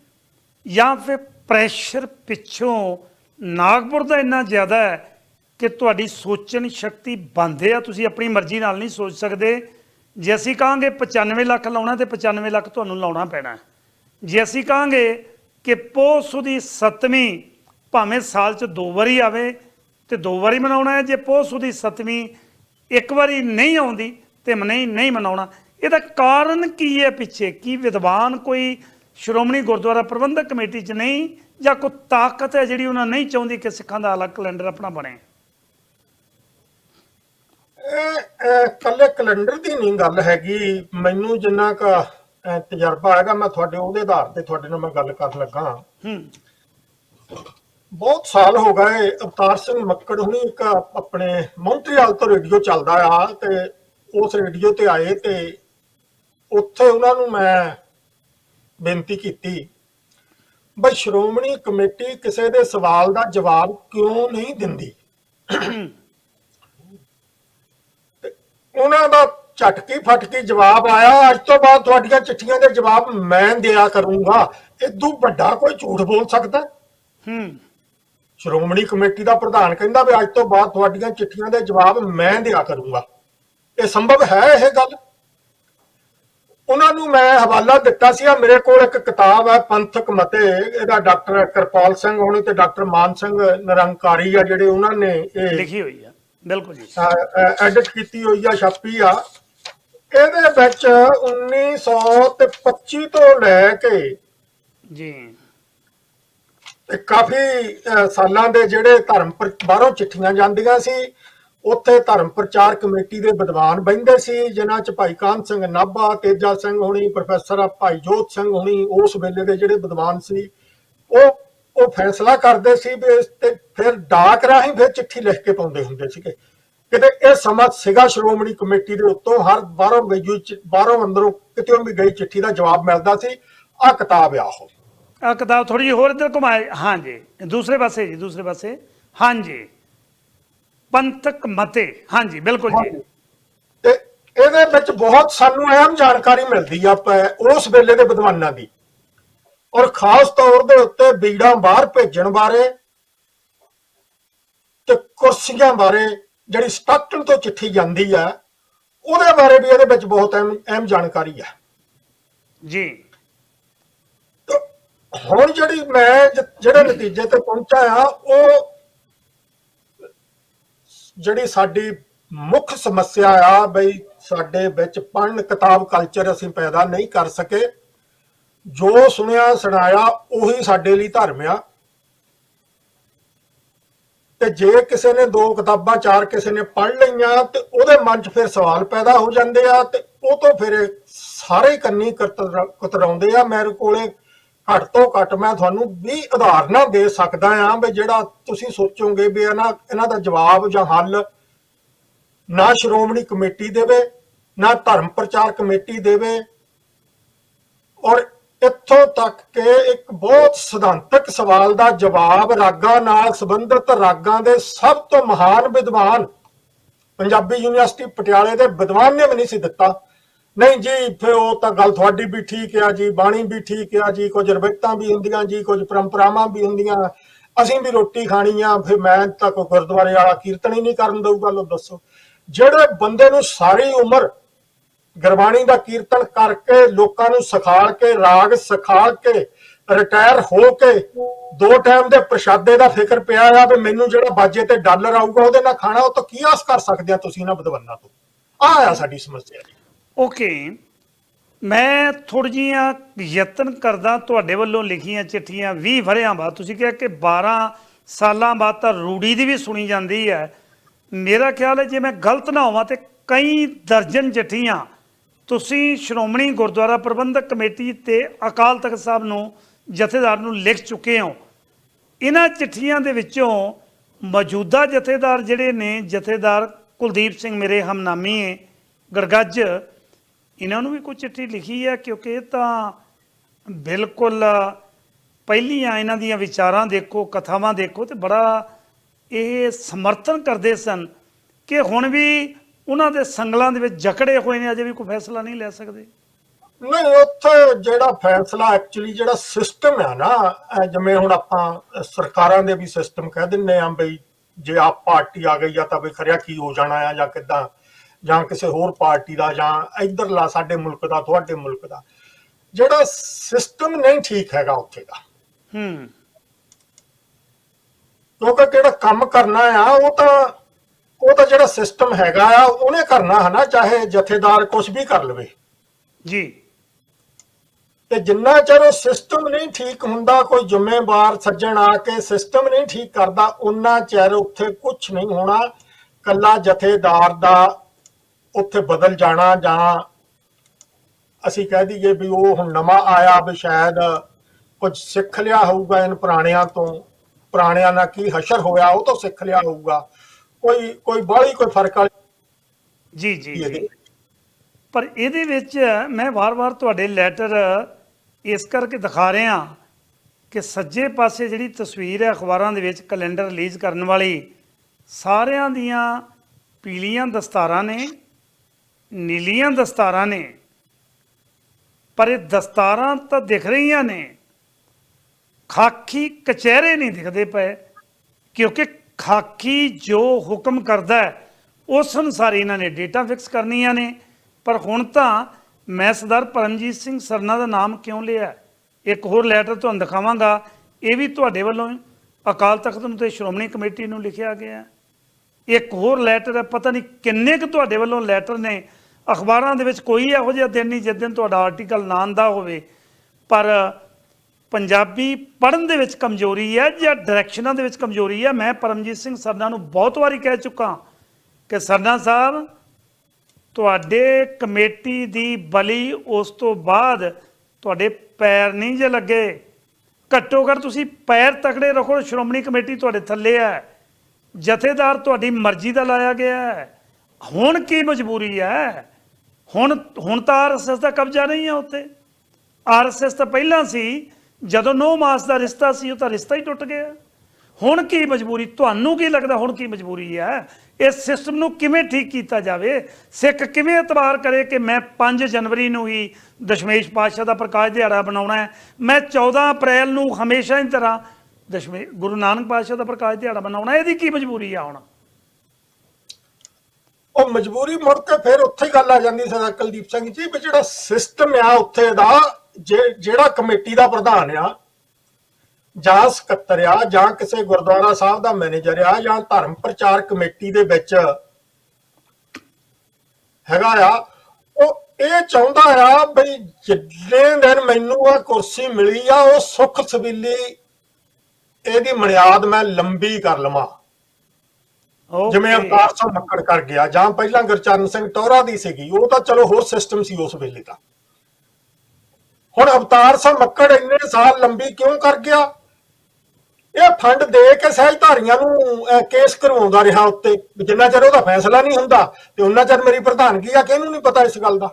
ਜਾਂ ਫਿਰ ਪ੍ਰੈਸ਼ਰ ਪਿੱਛੋਂ ਨਾਗਪੁਰ ਦਾ ਇੰਨਾ ਜ਼ਿਆਦਾ ਹੈ ਕਿ ਤੁਹਾਡੀ ਸੋਚਣ ਸ਼ਕਤੀ ਬੰਦ ਹੈ, ਤੁਸੀਂ ਆਪਣੀ ਮਰਜ਼ੀ ਨਾਲ ਨਹੀਂ ਸੋਚ ਸਕਦੇ। ਜੇ ਅਸੀਂ ਕਹਾਂਗੇ 95 ਲੱਖ ਲਾਉਣਾ ਤੇ 95 ਲੱਖ ਤੁਹਾਨੂੰ ਲਾਉਣਾ ਪੈਣਾ। ਜੇ ਅਸੀਂ ਕਹਾਂਗੇ ਕਿ ਪੋਹ ਦੀ ਸੱਤਵੀਂ ਭਾਵੇਂ ਸਾਲ 'ਚ ਦੋ ਵਾਰੀ ਆਵੇ ਤੇ ਦੋ ਵਾਰੀ ਮਨਾਉਣਾ ਹੈ, ਜੇ ਪੋਹ ਦੀ ਸੱਤਵੀਂ ਇੱਕ ਵਾਰੀ ਨਹੀਂ ਆਉਂਦੀ ਤੇ ਨਹੀਂ ਨਹੀਂ ਮਨਾਉਣਾ। ਇਹਦਾ ਕਾਰਨ ਕੀ ਹੈ ਪਿੱਛੇ? ਕੀ ਵਿਦਵਾਨ ਕੋਈ ਸ਼੍ਰੋਮਣੀ ਗੁਰਦੁਆਰਾ ਪ੍ਰਬੰਧਕ ਕਮੇਟੀ 'ਚ ਨਹੀਂ ਜਾਂ ਕੋਈ ਤਾਕਤ ਹੈ ਜਿਹੜੀ ਉਹਨਾਂ ਨਹੀਂ ਚਾਹੁੰਦੀ ਕਿ ਸਿੱਖਾਂ ਦਾ ਅਲੱਗ ਕੈਲੰਡਰ ਆਪਣਾ ਬਣੇ? ਇਹ ਕੱਲੇ ਕੈਲੰਡਰ ਦੀ ਨਹੀਂ ਗੱਲ ਹੈਗੀ। ਮੈਨੂੰ ਜਿੰਨਾ ਕ ਤਜਰਬਾ ਹੈਗਾ ਮੈਂ ਤੁਹਾਡੇ ਉਹਦੇ ਆਧਾਰ ਤੇ ਤੁਹਾਡੇ ਨਾਲ ਮੈਂ ਗੱਲ ਕਰਨ ਲੱਗਾ ਹੂੰ। ਬਹੁਤ ਸਾਲ ਹੋ ਗਏ, ਅਵਤਾਰ ਸਿੰਘ ਮੱਕੜ ਹੁਣੀ ਇੱਕ ਆਪਣੇ ਮੌਂਟਰੀਅਲ ਤੋਂ ਰੇਡੀਓ ਚੱਲਦਾ ਆ ਤੇ ਉਸ ਰੇਡੀਓ ਤੇ ਆਏ ਤੇ ਉੱਥੇ ਉਹਨਾਂ ਨੂੰ ਮੈਂ ਬੇਨਤੀ ਕੀਤੀ, ਬਈ ਸ਼੍ਰੋਮਣੀ ਕਮੇਟੀ ਕਿਸੇ ਦੇ ਸਵਾਲ ਦਾ ਜਵਾਬ ਕਿਉਂ ਨਹੀਂ ਦਿੰਦੀ? ਤੇ ਉਹਨਾਂ ਦਾ ਝਟਕੀ ਫਟਕੀ ਜਵਾਬ ਆਇਆ, ਅੱਜ ਤੋਂ ਬਾਅਦ ਤੁਹਾਡੀਆਂ ਚਿੱਠੀਆਂ ਦੇ ਜਵਾਬ ਮੈਂ ਦਿਆ ਕਰੂੰਗਾ। ਇਦੋਂ ਵੱਡਾ ਕੋਈ ਝੂਠ ਬੋਲ ਸਕਦਾ? ਹੈ? ਸ਼੍ਰੋਮਣੀ ਕਮੇਟੀ ਦਾ ਪ੍ਰਧਾਨ ਕਹਿੰਦਾ ਵੀ ਅੱਜ ਤੋਂ ਬਾਅਦ ਤੁਹਾਡੀਆਂ ਚਿੱਠੀਆਂ ਦੇ ਜਵਾਬ ਮੈਂ ਦਿਆ ਕਰੂੰਗਾ। ਇਹ ਸੰਭਵ ਹੈ ਇਹ ਗੱਲ? ਉਹਨਾਂ ਨੂੰ ਮੈਂ ਹਵਾਲਾ ਦਿੱਤਾ ਸੀ ਆ ਮੇਰੇ ਕੋਲ ਇੱਕ ਕਿਤਾਬ ਹੈ ਪੰਥਕ ਮਤੇ ਇਹਦਾ ਡਾਕਟਰ ਕਿਰਪਾਲ ਸਿੰਘ ਹੋਣੀ ਤੇ ਡਾਕਟਰ ਮਾਨ ਸਿੰਘ ਨਿਰੰਕਾਰੀ ਆ ਜਿਹੜੇ ਉਹਨਾਂ ਨੇ ਇਹ ਲਿਖੀ ਹੋਈ ਆ। ਬਿਲਕੁਲ ਜੀ। ਐਡਿਟ ਕੀਤੀ ਹੋਈ ਆ ਛਾਪੀ ਆ। ਇਹਦੇ ਵਿੱਚ 1925 ਤੋਂ ਲੈ ਕੇ ਜੀ। ਤੇ ਕਾਫੀ ਸਾਲਾਂ ਦੇ ਜਿਹੜੇ ਧਰਮ ਪ੍ਰ- ਬਾਹਰੋਂ ਚਿੱਠੀਆਂ ਜਾਂਦੀਆਂ ਸੀ, ਉੱਥੇ ਧਰਮ ਪ੍ਰਚਾਰ ਕਮੇਟੀ ਦੇ ਵਿਦਵਾਨ ਬੈਠਦੇ ਸੀ, ਜਿਨ੍ਹਾਂ ਚ ਭਾਈ ਕਾਨ ਸਿੰਘ ਨਾਭਾ, ਤੇਜਾ ਸਿੰਘ ਹੋਣੀ, ਪ੍ਰੋਫੈਸਰ ਭਾਈ ਜੋਤ ਸਿੰਘ ਹੋਣੀ, ਉਸ ਵੇਲੇ ਦੇ ਜਿਹੜੇ ਵਿਦਵਾਨ ਸੀ, ਉਹ ਉਹ ਫੈਸਲਾ ਕਰਦੇ ਸੀ ਵੀ ਇਸ ਤੇ ਫਿਰ ਡਾਕ ਰਾਹੀਂ ਫਿਰ ਚਿੱਠੀ ਲਿਖ ਕੇ ਪਾਉਂਦੇ ਹੁੰਦੇ ਸੀਗੇ। ਕਿਤੇ ਇਹ ਸਮਾਂ ਸੀਗਾ ਸ਼੍ਰੋਮਣੀ ਕਮੇਟੀ ਦੇ ਉੱਤੋਂ ਹਰ ਬਾਹਰੋਂ ਗਈ ਬਾਹਰੋਂ ਅੰਦਰੋਂ ਕਿਤੇ ਵੀ ਗਈ ਚਿੱਠੀ ਦਾ ਜਵਾਬ ਮਿਲਦਾ ਸੀ ਆ ਕਿਤਾਬ ਆ ਉਹ। ਆ ਕਿਤਾਬ ਥੋੜੀ ਜਿਹੀ ਹੋਰ ਇੱਧਰ ਘੁਮਾਏ। ਹਾਂਜੀ। ਦੂਸਰੇ ਪਾਸੇ ਜੀ ਦੂਸਰੇ ਪਾਸੇ। ਹਾਂਜੀ। ਪੰਥਕ ਮਤੇ। ਹਾਂਜੀ ਬਿਲਕੁਲ ਜੀ। ਤੇ ਇਹਦੇ ਵਿੱਚ ਬਹੁਤ ਸਾਨੂੰ ਅਹਿਮ ਜਾਣਕਾਰੀ ਮਿਲਦੀ ਆ ਉਸ ਵੇਲੇ ਦੇ ਵਿਦਵਾਨਾਂ ਦੀ। ਔਰ ਖਾਸ ਤੌਰ ਦੇ ਉੱਤੇ ਬੀੜਾਂ ਬਾਹਰ ਭੇਜਣ ਬਾਰੇ ਤੇ ਕੁਰਸੀਆਂ ਬਾਰੇ ਜਿਹੜੀ ਸਟਾਕਟਨ ਤੋਂ ਚਿੱਠੀ ਜਾਂਦੀ ਆ ਉਹਦੇ ਬਾਰੇ ਵੀ ਇਹਦੇ ਵਿੱਚ ਬਹੁਤ ਅਹਿਮ ਜਾਣਕਾਰੀ ਆ। ਜੀ। ਹੁਣ ਜਿਹੜੀ ਮੈਂ ਜਿਹੜੇ ਨਤੀਜੇ ਤੇ ਪਹੁੰਚਾ ਆ, ਉਹ ਜਿਹੜੀ ਸਾਡੀ ਮੁੱਖ ਸਮੱਸਿਆ ਆ ਬਈ ਸਾਡੇ ਵਿੱਚ ਪੜ੍ਹਨ, ਕਿਤਾਬ ਕਲਚਰ ਅਸੀਂ ਪੈਦਾ ਨਹੀਂ ਕਰ ਸਕੇ। ਜੋ ਸੁਣਿਆ, ਸੁਣਾਇਆ, ਉਹੀ ਸਾਡੇ ਲਈ ਧਰਮ ਆ। ਤੇ ਜੇ ਕਿਸੇ ਨੇ ਦੋ ਕਿਤਾਬਾਂ, ਚਾਰ ਕਿਸੇ ਨੇ ਪੜ੍ਹ ਲਈਆਂ, ਤੇ ਉਹਦੇ ਮਨ 'ਚ ਫਿਰ ਸਵਾਲ ਪੈਦਾ ਹੋ ਜਾਂਦੇ ਆ, ਤੇ ਉਹ ਤੋਂ ਫਿਰ ਸਾਰੇ ਕੰਨੀ ਕਤਰਾਉਂਦੇ ਆ ਮੇਰੇ ਕੋਲੇ। ਘੱਟ ਤੋਂ ਘੱਟ ਮੈਂ ਤੁਹਾਨੂੰ 20 ਉਦਾਹਰਨਾਂ ਦੇ ਸਕਦਾ ਆ ਵੀ ਜਿਹੜਾ ਤੁਸੀਂ ਸੋਚੋਗੇ ਵੀ ਇਹਨਾਂ ਇਹਨਾਂ ਦਾ ਜਵਾਬ ਜਾਂ ਹੱਲ ਨਾ ਸ਼੍ਰੋਮਣੀ ਕਮੇਟੀ ਦੇਵੇ, ਨਾ ਧਰਮ ਪ੍ਰਚਾਰ ਕਮੇਟੀ ਦੇਵੇ। ਔਰ ਇੱਥੋਂ ਤੱਕ ਕਿ ਇੱਕ ਬਹੁਤ ਸਿਧਾਂਤਕ ਸਵਾਲ ਦਾ ਜਵਾਬ ਰਾਗਾਂ ਨਾਲ ਸੰਬੰਧਿਤ ਰਾਗਾਂ ਦੇ ਸਭ ਤੋਂ ਮਹਾਨ ਵਿਦਵਾਨ ਪੰਜਾਬੀ ਯੂਨੀਵਰਸਿਟੀ ਪਟਿਆਲੇ ਦੇ ਵਿਦਵਾਨ ਨੇ ਵੀ ਨਹੀਂ ਸੀ ਦਿੱਤਾ। ਨਹੀਂ ਜੀ ਫਿਰ ਉਹ ਤਾਂ ਗੱਲ ਤੁਹਾਡੀ ਵੀ ਠੀਕ ਆ ਜੀ, ਬਾਣੀ ਵੀ ਠੀਕ ਆ ਜੀ, ਕੁਝ ਰਵਾਇਤਾਂ ਵੀ ਹੁੰਦੀਆਂ ਜੀ, ਕੁਝ ਪਰੰਪਰਾਵਾਂ ਵੀ ਹੁੰਦੀਆਂ। ਅਸੀਂ ਵੀ ਰੋਟੀ ਖਾਣੀ ਆ, ਫਿਰ ਮੈਂ ਤਾਂ ਕੋਈ ਗੁਰਦੁਆਰੇ ਵਾਲਾ ਕੀਰਤਨ ਹੀ ਨਹੀਂ ਕਰਨ ਦਊਗਾ ਲੋ ਦੱਸੋ। ਜਿਹੜੇ ਬੰਦੇ ਨੂੰ ਸਾਰੀ ਉਮਰ ਗੁਰਬਾਣੀ ਦਾ ਕੀਰਤਨ ਕਰਕੇ, ਲੋਕਾਂ ਨੂੰ ਸਿਖਾਲ ਕੇ, ਰਾਗ ਸਿਖਾਲ ਕੇ, ਰਿਟਾਇਰ ਹੋ ਕੇ, ਦੋ ਟਾਈਮ ਦੇ ਪ੍ਰਸ਼ਾਦੇ ਦਾ ਫਿਕਰ ਪਿਆ ਆ ਵੀ ਮੈਨੂੰ ਜਿਹੜਾ ਬਾਜੇ ਤੇ ਡਾਲਰ ਆਊਗਾ ਉਹਦੇ ਨਾਲ ਖਾਣਾ, ਉਹ ਤਾਂ ਕੀ ਆਸ ਕਰ ਸਕਦੇ ਆ ਤੁਸੀਂ ਇਹਨਾਂ ਵਿਦਵਾਨਾਂ ਤੋਂ? ਆਹ ਆ ਸਾਡੀ ਸਮੱਸਿਆ ਜੀ। ਓਕੇ, ਮੈਂ ਥੋੜੀ ਜੀਆਂ ਯਤਨ ਕਰਦਾ ਤੁਹਾਡੇ ਵੱਲੋਂ ਲਿਖੀਆਂ ਚਿੱਠੀਆਂ 20 ਵਰਿਆਂ ਬਾਅਦ। ਤੁਸੀਂ ਕਿਹਾ ਕਿ 12 ਸਾਲਾਂ ਬਾਅਦ ਤਾਂ ਰੂੜੀ ਦੀ ਵੀ ਸੁਣੀ ਜਾਂਦੀ ਹੈ। ਮੇਰਾ ਖਿਆਲ ਹੈ ਜੇ ਮੈਂ ਗਲਤ ਨਾ ਹੋਵਾਂ ਤੇ ਕਈ ਦਰਜਨ ਚਿੱਠੀਆਂ ਤੁਸੀਂ ਸ਼੍ਰੋਮਣੀ ਗੁਰਦੁਆਰਾ ਪ੍ਰਬੰਧਕ ਕਮੇਟੀ ਤੇ ਅਕਾਲ ਤਖਤ ਸਾਹਿਬ ਨੂੰ, ਜਥੇਦਾਰ ਨੂੰ ਲਿਖ ਚੁੱਕੇ ਹੋ। ਇਹਨਾਂ ਚਿੱਠੀਆਂ ਦੇ ਵਿੱਚੋਂ ਮੌਜੂਦਾ ਜਥੇਦਾਰ ਜਿਹੜੇ ਨੇ, ਜਥੇਦਾਰ ਕੁਲਦੀਪ ਸਿੰਘ ਮੇਰੇ ਹਮਨਾਮੀ ਹੈ, ਗੜਗੱਜ ਇਹਨਾਂ ਨੂੰ ਵੀ ਕੋਈ ਚਿੱਠੀ ਲਿਖੀ ਹੈ ਕਿਉਂਕਿ ਇਹ ਤਾਂ ਬਿਲਕੁਲ ਪਹਿਲੀਆਂ ਇਹਨਾਂ ਦੀਆਂ ਵਿਚਾਰਾਂ ਦੇਖੋ, ਕਥਾਵਾਂ ਦੇਖੋ ਤੇ ਬੜਾ ਇਹ ਸਮਰਥਨ ਕਰਦੇ ਸਨ ਕਿ ਹੁਣ ਵੀ ਉਹਨਾਂ ਦੇ ਸੰਗਲਾਂ ਦੇ ਵਿੱਚ ਜਕੜੇ ਹੋਏ ਨੇ, ਅਜੇ ਵੀ ਕੋਈ ਫੈਸਲਾ ਨਹੀਂ ਲੈ ਸਕਦੇ। ਨਹੀਂ, ਉੱਥੇ ਜਿਹੜਾ ਫੈਸਲਾ ਐਕਚੁਅਲੀ ਜਿਹੜਾ ਸਿਸਟਮ ਹੈ ਨਾ ਜਿਵੇਂ ਹੁਣ ਆਪਾਂ ਸਰਕਾਰਾਂ ਦੇ ਵੀ ਸਿਸਟਮ ਕਹਿ ਦਿੰਨੇ ਆ ਬਈ ਜੇ ਆਪ ਪਾਰਟੀ ਆ ਗਈ ਆ ਤਾਂ ਬਈ ਖਰਿਆ ਕੀ ਹੋ ਜਾਣਾ ਆ ਜਾਂ ਕਿਦਾਂ। ਜਾਂ ਕਿਸੇ ਹੋਰ ਪਾਰਟੀ ਦਾ ਜਾਂ ਇਧਰਲਾ ਸਾਡੇ ਮੁਲਕ ਦਾ ਤੁਹਾਡੇ ਮੁਲਕ ਦਾ ਜਿਹੜਾ ਸਿਸਟਮ ਨਹੀਂ ਠੀਕ ਹੈਗਾ ਉੱਥੇ ਦਾ। ਹੂੰ। ਕਿਉਂਕਿ ਕਿਹੜਾ ਕੰਮ ਕਰਨਾ ਆ ਉਹ ਤਾਂ ਉਹ ਤਾਂ ਜਿਹੜਾ ਸਿਸਟਮ ਹੈਗਾ ਆ ਉਹਨੇ ਕਰਨਾ ਹੈ ਨਾ ਚਾਹੇ ਜਥੇਦਾਰ ਕੁਝ ਵੀ ਕਰ ਲਵੇ। ਜੀ। ਤੇ ਜਿੰਨਾ ਚਿਰ ਉਹ ਸਿਸਟਮ ਨਹੀਂ ਠੀਕ ਹੁੰਦਾ ਕੋਈ ਜ਼ਿੰਮੇਵਾਰ ਸੱਜਣ ਆ ਕੇ ਸਿਸਟਮ ਨਹੀਂ ਠੀਕ ਕਰਦਾ ਉਹਨਾਂ ਚਿਰ ਉੱਥੇ ਕੁਝ ਨਹੀਂ ਹੋਣਾ ਕੱਲਾ ਜਥੇਦਾਰ ਦਾ ਉੱਥੇ ਬਦਲ ਜਾਣਾ ਜਾਂ ਅਸੀਂ ਕਹਿ ਦਈਏ ਵੀ ਉਹ ਹੁਣ ਨਵਾਂ ਆਇਆ ਵੀ ਸ਼ਾਇਦ ਕੁਝ ਸਿੱਖ ਲਿਆ ਹੋਊਗਾ ਇਹਨਾਂ ਪੁਰਾਣਿਆਂ ਤੋਂ ਪੁਰਾਣਿਆਂ ਨਾਲ ਕੀ ਹਸ਼ਰ ਹੋਇਆ ਉਹ ਤੋਂ ਸਿੱਖ ਲਿਆ ਹੋਊਗਾ। ਕੋਈ ਕੋਈ ਬਾਹਲੀ ਕੋਈ ਫ਼ਰਕ ਵਾਲੀ ਜੀ ਜੀ ਪਰ ਇਹਦੇ ਵਿੱਚ ਮੈਂ ਵਾਰ-ਵਾਰ ਤੁਹਾਡੇ ਲੈਟਰ ਇਸ ਕਰਕੇ ਦਿਖਾ ਰਿਹਾ ਕਿ ਸੱਜੇ ਪਾਸੇ ਜਿਹੜੀ ਤਸਵੀਰ ਹੈ ਅਖਬਾਰਾਂ ਦੇ ਵਿੱਚ ਕੈਲੰਡਰ ਰਿਲੀਜ਼ ਕਰਨ ਵਾਲੀ ਸਾਰਿਆਂ ਦੀਆਂ ਪੀਲੀਆਂ ਦਸਤਾਰਾਂ ਨੇ ਨੀਲੀਆਂ ਦਸਤਾਰਾਂ ਨੇ, ਪਰ ਇਹ ਦਸਤਾਰਾਂ ਤਾਂ ਦਿਖ ਰਹੀਆਂ ਨੇ। ਖਾਕੀ ਕਚਹਿਰੇ ਨਹੀਂ ਦਿਖਦੇ ਪਏ, ਕਿਉਂਕਿ ਖਾਕੀ ਜੋ ਹੁਕਮ ਕਰਦਾ ਉਸ ਅਨੁਸਾਰ ਇਹਨਾਂ ਨੇ ਡੇਟਾ ਫਿਕਸ ਕਰਨੀਆਂ ਨੇ। ਪਰ ਹੁਣ ਤਾਂ ਮੈਂ ਸਰਦਾਰ ਪਰਮਜੀਤ ਸਿੰਘ ਸਰਨਾ ਦਾ ਨਾਮ ਕਿਉਂ ਲਿਆ? ਇੱਕ ਹੋਰ ਲੈਟਰ ਤੁਹਾਨੂੰ ਦਿਖਾਵਾਂਗਾ। ਇਹ ਵੀ ਤੁਹਾਡੇ ਵੱਲੋਂ ਅਕਾਲ ਤਖਤ ਨੂੰ ਤੇ ਸ਼੍ਰੋਮਣੀ ਕਮੇਟੀ ਨੂੰ ਲਿਖਿਆ ਗਿਆ। ਹੈ। ਇੱਕ ਹੋਰ ਲੈਟਰ ਹੈ, ਪਤਾ ਨਹੀਂ ਕਿੰਨੇ ਕੁ ਤੁਹਾਡੇ ਵੱਲੋਂ ਲੈਟਰ ਨੇ। ਅਖਬਾਰਾਂ ਦੇ ਵਿੱਚ ਕੋਈ ਇਹੋ ਜਿਹਾ ਦਿਨ ਨਹੀਂ ਜਿਸ ਦਿਨ ਤੁਹਾਡਾ ਆਰਟੀਕਲ ਨਾ ਆਉਂਦਾ ਹੋਵੇ। ਪਰ ਪੰਜਾਬੀ ਪੜ੍ਹਨ ਦੇ ਵਿੱਚ ਕਮਜ਼ੋਰੀ ਹੈ ਜਾਂ ਡਾਇਰੈਕਸ਼ਨਾਂ ਦੇ ਵਿੱਚ ਕਮਜ਼ੋਰੀ ਹੈ? ਮੈਂ ਪਰਮਜੀਤ ਸਿੰਘ ਸਰਨਾ ਨੂੰ ਬਹੁਤ ਵਾਰੀ ਕਹਿ ਚੁੱਕਾ ਕਿ ਸਰਨਾ ਸਾਹਿਬ, ਤੁਹਾਡੇ ਕਮੇਟੀ ਦੀ ਬਲੀ ਉਸ ਤੋਂ ਬਾਅਦ ਤੁਹਾਡੇ ਪੈਰ ਨਹੀਂ ਜੇ ਲੱਗੇ। ਘੱਟੋ ਘੱਟ ਤੁਸੀਂ ਪੈਰ ਤਕੜੇ ਰੱਖੋ, ਸ਼੍ਰੋਮਣੀ ਕਮੇਟੀ ਤੁਹਾਡੇ ਥੱਲੇ ਹੈ। ਜਥੇਦਾਰ ਤੁਹਾਡੀ ਮਰਜ਼ੀ ਦਾ ਲਾਇਆ ਗਿਆ ਹੈ। ਹੁਣ ਕੀ ਮਜਬੂਰੀ ਹੈ? ਹੁਣ ਹੁਣ ਤਾਂ ਆਰਐਸਐਸ ਦਾ ਕਬਜ਼ਾ ਨਹੀਂ ਹੈ ਉੱਤੇ ਆਰਐਸਐਸ ਤਾਂ ਪਹਿਲਾਂ ਸੀ, ਜਦੋਂ 9 ਮਾਸ ਦਾ ਰਿਸ਼ਤਾ ਸੀ, ਉਹ ਤਾਂ ਰਿਸ਼ਤਾ ਹੀ ਟੁੱਟ ਗਿਆ। ਹੁਣ ਕੀ ਮਜਬੂਰੀ, ਤੁਹਾਨੂੰ ਕੀ ਲੱਗਦਾ ਹੁਣ ਕੀ ਮਜਬੂਰੀ ਹੈ? ਇਸ ਸਿਸਟਮ ਨੂੰ ਕਿਵੇਂ ਠੀਕ ਕੀਤਾ ਜਾਵੇ? ਸਿੱਖ ਕਿਵੇਂ ਇਤਬਾਰ ਕਰੇ ਕਿ ਮੈਂ 5 ਜਨਵਰੀ ਨੂੰ ਹੀ ਦਸ਼ਮੇਸ਼ ਪਾਤਸ਼ਾਹ ਦਾ ਪ੍ਰਕਾਸ਼ ਦਿਹਾੜਾ ਬਣਾਉਣਾ ਹੈ? ਮੈਂ 14 ਅਪ੍ਰੈਲ ਨੂੰ ਹਮੇਸ਼ਾ ਹੀ ਤਰ੍ਹਾਂ ਦਸ਼ਮੇ, ਗੁਰੂ ਨਾਨਕ ਪਾਤਸ਼ਾਹ ਦਾ ਪ੍ਰਕਾਸ਼ ਦਿਹਾੜਾ ਬਣਾਉਣਾ ਇਹਦੀ ਕੀ ਮਜਬੂਰੀ ਆ ਹੁਣ? ਉਹ ਮਜਬੂਰੀ ਮੁੜ ਕੇ ਫਿਰ ਉੱਥੇ ਹੀ ਗੱਲ ਆ ਜਾਂਦੀ ਸਰਦਾਰ ਕੁਲਦੀਪ ਸਿੰਘ ਜੀ ਵੀ ਜਿਹੜਾ ਸਿਸਟਮ ਆ ਉੱਥੇ ਦਾ, ਜੇ- ਜਿਹੜਾ ਕਮੇਟੀ ਦਾ ਪ੍ਰਧਾਨ ਆ, ਜਾਂ ਸਕੱਤਰ ਆ, ਜਾਂ ਕਿਸੇ ਗੁਰਦੁਆਰਾ ਸਾਹਿਬ ਦਾ ਮੈਨੇਜਰ ਆ, ਜਾਂ ਧਰਮ ਪ੍ਰਚਾਰ ਕਮੇਟੀ ਦੇ ਵਿੱਚ ਹੈਗਾ ਆ, ਉਹ ਇਹ ਚਾਹੁੰਦਾ ਆ ਬਈ ਜਿੰਨੇ ਦਿਨ ਮੈਨੂੰ ਆ ਕੁਰਸੀ ਮਿਲੀ ਆ, ਉਹ ਸੁੱਖ ਸਬੀਲੀ ਇਹਦੀ ਮਨਿਆਦ ਮੈਂ ਲੰਬੀ ਕਰ ਲਵਾਂ। ਜਿਵੇਂ. ਅਵਤਾਰ ਸਿੰਘ ਮੱਕੜ ਕਰ ਗਿਆ ਜਾਂ ਪਹਿਲਾਂ ਗੁਰਚਰਨ ਸਿੰਘ ਟੋਰਾ ਦੀ ਸੀਗੀ ਉਹ ਤਾਂ ਚਲੋ ਹੋਰ ਸਿਸਟਮ ਸੀ ਉਸ ਵੇਲੇ ਦਾ ਹੁਣ ਅਵਤਾਰ ਸਿੰਘ ਮੱਕੜ ਇੰਨੇ ਸਾਲ ਲੰਬੀ ਕਿਉਂ ਕਰ ਗਿਆ? ਇਹ ਫੰਡ ਦੇ ਕੇ ਸਹਿਜਧਾਰੀਆਂ ਨੂੰ ਕੇਸ ਕਰਵਾਉਂਦਾ ਰਿਹਾ ਉੱਤੇ ਜਿੰਨਾ ਚਿਰ ਉਹਦਾ ਫੈਸਲਾ ਨਹੀਂ ਹੁੰਦਾ ਤੇ ਉਹਨਾਂ ਚਿਰ ਮੇਰੀ ਪ੍ਰਧਾਨਗੀ ਆ ਕਿਹਨੂੰ ਨਹੀਂ ਪਤਾ ਇਸ ਗੱਲ ਦਾ?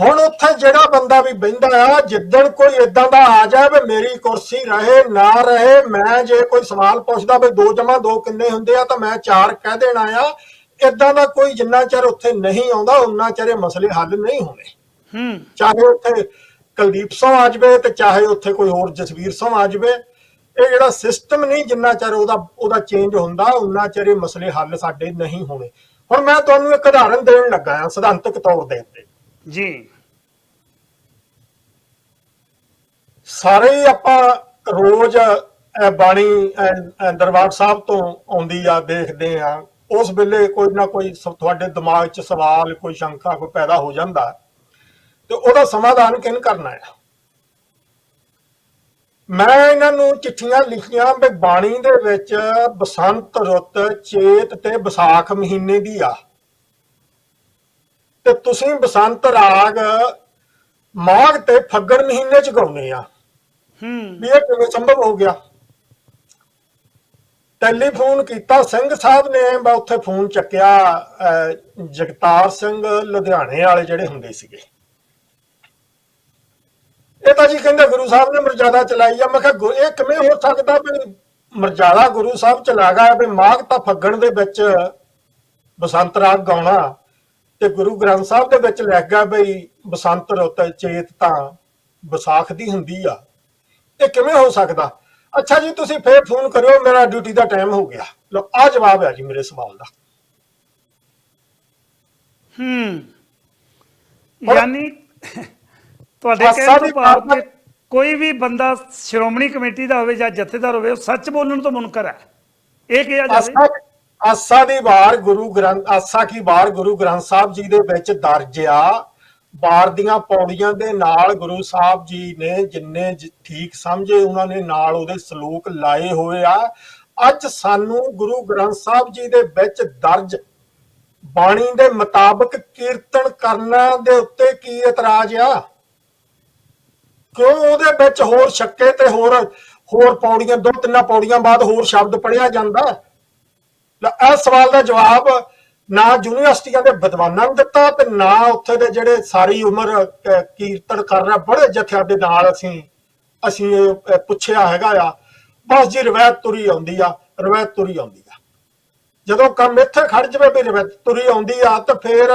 ਹੁਣ ਉੱਥੇ ਜਿਹੜਾ ਬੰਦਾ ਵੀ ਬਹਿੰਦਾ ਆ ਜਿੱਦਣ ਕੋਈ ਇਦਾਂ ਦਾ ਆ ਜਾਏ ਵੀ ਮੇਰੀ ਕੁਰਸੀ ਰਹੇ ਨਾ ਰਹੇ ਮੈਂ ਜੇ ਕੋਈ ਸਵਾਲ ਪੁੱਛਦਾ ਵੀ ਦੋ ਜਮਾ ਦੋ ਕਿੰਨੇ ਹੁੰਦੇ ਆ ਤਾਂ ਮੈਂ ਚਾਰ ਕਹਿ ਦੇਣਾ ਆ। ਇਦਾਂ ਦਾ ਕੋਈ ਜਿੰਨਾ ਚਿਰ ਉੱਥੇ ਨਹੀਂ ਆਉਂਦਾ ਉਹਨਾਂ ਚਿਰ ਇਹ ਮਸਲੇ ਹੱਲ ਨਹੀਂ ਹੋਣੇ। ਹੂੰ। ਚਾਹੇ ਉੱਥੇ ਕੁਲਦੀਪ ਸਿੰਘ ਆ ਜਾਵੇ ਤੇ ਚਾਹੇ ਉੱਥੇ ਕੋਈ ਹੋਰ ਜਸਵੀਰ ਸਿੰਘ ਆ ਜਾਵੇ ਇਹ ਜਿਹੜਾ ਸਿਸਟਮ ਨਹੀਂ ਜਿੰਨਾ ਚਿਰ ਉਹਦਾ ਉਹਦਾ ਚੇਂਜ ਹੁੰਦਾ ਉਹਨਾਂ ਚਿਰ ਇਹ ਮਸਲੇ ਹੱਲ ਸਾਡੇ ਨਹੀਂ ਹੋਣੇ। ਹੁਣ ਮੈਂ ਤੁਹਾਨੂੰ ਇੱਕ ਉਦਾਹਰਨ ਦੇਣ ਲੱਗਾ ਹਾਂ ਸਿਧਾਂਤਕ ਤੌਰ ਦੇ ਉੱਤੇ। ਜੀ। ਸਾਰੇ ਆਪਾਂ ਰੋਜ਼ ਬਾਣੀ ਦਰਬਾਰ ਸਾਹਿਬ ਤੋਂ ਆਉਂਦੀ ਆ, ਦੇਖਦੇ ਆ। ਉਸ ਵੇਲੇ ਕੋਈ ਨਾ ਕੋਈ ਤੁਹਾਡੇ ਦਿਮਾਗ 'ਚ ਸਵਾਲ, ਕੋਈ ਸ਼ੰਕਾ, ਕੋਈ ਪੈਦਾ ਹੋ ਜਾਂਦਾ। ਤੇ ਉਹਦਾ ਸਮਾਧਾਨ ਕਿਨ ਕਰਨਾ ਹੈ ਮੈਂ ਇਹਨਾਂ ਨੂੰ ਚਿੱਠੀਆਂ ਲਿਖੀਆਂ ਵੀ ਬਾਣੀ ਦੇ ਵਿੱਚ ਬਸੰਤ ਰੁੱਤ, ਚੇਤ ਤੇ ਵਿਸਾਖ ਮਹੀਨੇ ਦੀ ਆ। ਤੇ ਤੁਸੀਂ ਬਸੰਤ ਰਾਗ ਮਾਘ ਤੇ ਫੱਗਣ ਮਹੀਨੇ ਚ ਗਾਉਂਦੇ ਆ। ਹੂੰ। ਵੀ ਇਹ ਕਿਵੇਂ ਸੰਭਵ ਹੋ ਗਿਆ? ਟੈਲੀਫੋਨ ਕੀਤਾ ਸਿੰਘ ਸਾਹਿਬ ਨੇ ਮੈਂ ਉੱਥੇ ਫੋਨ ਚੱਕਿਆ ਜਗਤਾਰ ਸਿੰਘ ਲੁਧਿਆਣੇ ਵਾਲੇ ਜਿਹੜੇ ਹੁੰਦੇ ਸੀਗੇ। ਇਹ ਤਾਂ ਜੀ ਕਹਿੰਦੇ ਗੁਰੂ ਸਾਹਿਬ ਨੇ ਮਰਜ਼ਾਦਾ ਚਲਾਈ ਆ। ਮੈਂ ਕਿਹਾ ਗੁ- ਇਹ ਕਿਵੇਂ ਹੋ ਸਕਦਾ ਵੀ ਮਰਜ਼ਾਦਾ ਗੁਰੂ ਸਾਹਿਬ ਚਲਾ ਗਿਆ ਵੀ ਮਾਘ ਤਾਂ ਫੱਗਣ ਦੇ ਵਿੱਚ ਬਸੰਤ ਰਾਗ ਗਾਉਣਾ? ਤੇ ਗੁਰੂ ਗ੍ਰੰਥ ਸਾਹਿਬ ਦੇ ਵਿੱਚ ਲਿਖ ਗਿਆ ਬਈ ਬਸੰਤ ਰੁੱਤ ਚੇਤ ਤਾਂ ਵਿਸਾਖ ਦੀ ਹੁੰਦੀ ਆ। ਇਹ ਕਿਵੇਂ ਹੋ ਸਕਦਾ? ਅੱਛਾ ਜੀ ਤੁਸੀਂ ਫੇਰ ਫੋਨ ਕਰਿਓ ਮੇਰਾ ਡਿਊਟੀ ਦਾ ਟਾਈਮ ਹੋ ਗਿਆ। ਲੋ ਆ ਜਵਾਬ ਹੈ ਜੀ ਮੇਰੇ ਸਵਾਲ ਦਾ। ਹੂੰ। ਯਾਨੀ ਤੁਹਾਡੇ ਕਹਿਣ ਤੋਂ ਭਾਵ ਕਿ ਕੋਈ ਵੀ ਬੰਦਾ ਸ਼੍ਰੋਮਣੀ ਕਮੇਟੀ ਦਾ ਹੋਵੇ ਜਾਂ ਜਥੇਦਾਰ ਹੋਵੇ ਉਹ ਸੱਚ ਬੋਲਣ ਤੋਂ ਮੁਨਕਰ ਹੈ। ਇਹ ਕਿਹਾ ਜਾਵੇ। ਆਸਾ ਦੀ ਵਾਰ ਗੁਰੂ ਗ੍ਰੰਥ, ਆਸਾ ਕੀ ਵਾਰ ਗੁਰੂ ਗ੍ਰੰਥ ਸਾਹਿਬ ਜੀ ਦੇ ਵਿੱਚ ਦਰਜ ਆ। ਵਾਰ ਦੀਆਂ ਪੌੜੀਆਂ ਦੇ ਨਾਲ ਗੁਰੂ ਸਾਹਿਬ ਜੀ ਨੇ ਜਿੰਨੇ ਠੀਕ ਸਮਝੇ, ਉਹਨਾਂ ਨੇ ਨਾਲ ਉਹਦੇ ਸ਼ਲੋਕ ਲਾਏ ਹੋਏ ਆ। ਅੱਜ ਸਾਨੂੰ ਗੁਰੂ ਗ੍ਰੰਥ ਸਾਹਿਬ ਜੀ ਦੇ ਵਿੱਚ ਦਰਜ ਬਾਣੀ ਦੇ ਮੁਤਾਬਕ ਕੀਰਤਨ ਕਰਨਾ ਦੇ ਉੱਤੇ ਕੀ ਇਤਰਾਜ਼ ਆ? ਕਿਉਂ ਉਹਦੇ ਵਿੱਚ ਹੋਰ ਛੱਕੇ ਤੇ ਹੋਰ ਹੋਰ ਪੌੜੀਆਂ, ਦੋ ਤਿੰਨਾਂ ਪੌੜੀਆਂ ਬਾਅਦ ਹੋਰ ਸ਼ਬਦ ਪੜਿਆ ਜਾਂਦਾ? ਇਹ ਸਵਾਲ ਦਾ ਜਵਾਬ ਨਾ ਯੂਨੀਵਰਸਿਟੀਆਂ ਦੇ ਵਿਦਵਾਨਾਂ ਨੂੰ ਦਿੱਤਾ ਤੇ ਨਾ ਉੱਥੇ ਦੇ ਜਿਹੜੇ ਸਾਰੀ ਉਮਰ ਕੀਰਤਨ ਕਰ ਰਹੇ ਬੜੇ ਜਥਿਆਂ ਦੇ ਨਾਲ ਅਸੀਂ ਅਸੀਂ ਪੁੱਛਿਆ ਹੈਗਾ ਆ। ਬਸ ਜੀ ਰਵਾਇਤ ਤੁਰੀ ਆਉਂਦੀ ਆ, ਰਵਾਇਤ ਤੁਰੀ ਆਉਂਦੀ ਆ। ਜਦੋਂ ਕੰਮ ਇੱਥੇ ਖੜ ਜਵੇ ਵੀ ਰਵਾਇਤ ਤੁਰੀ ਆਉਂਦੀ ਆ ਤਾਂ ਫੇਰ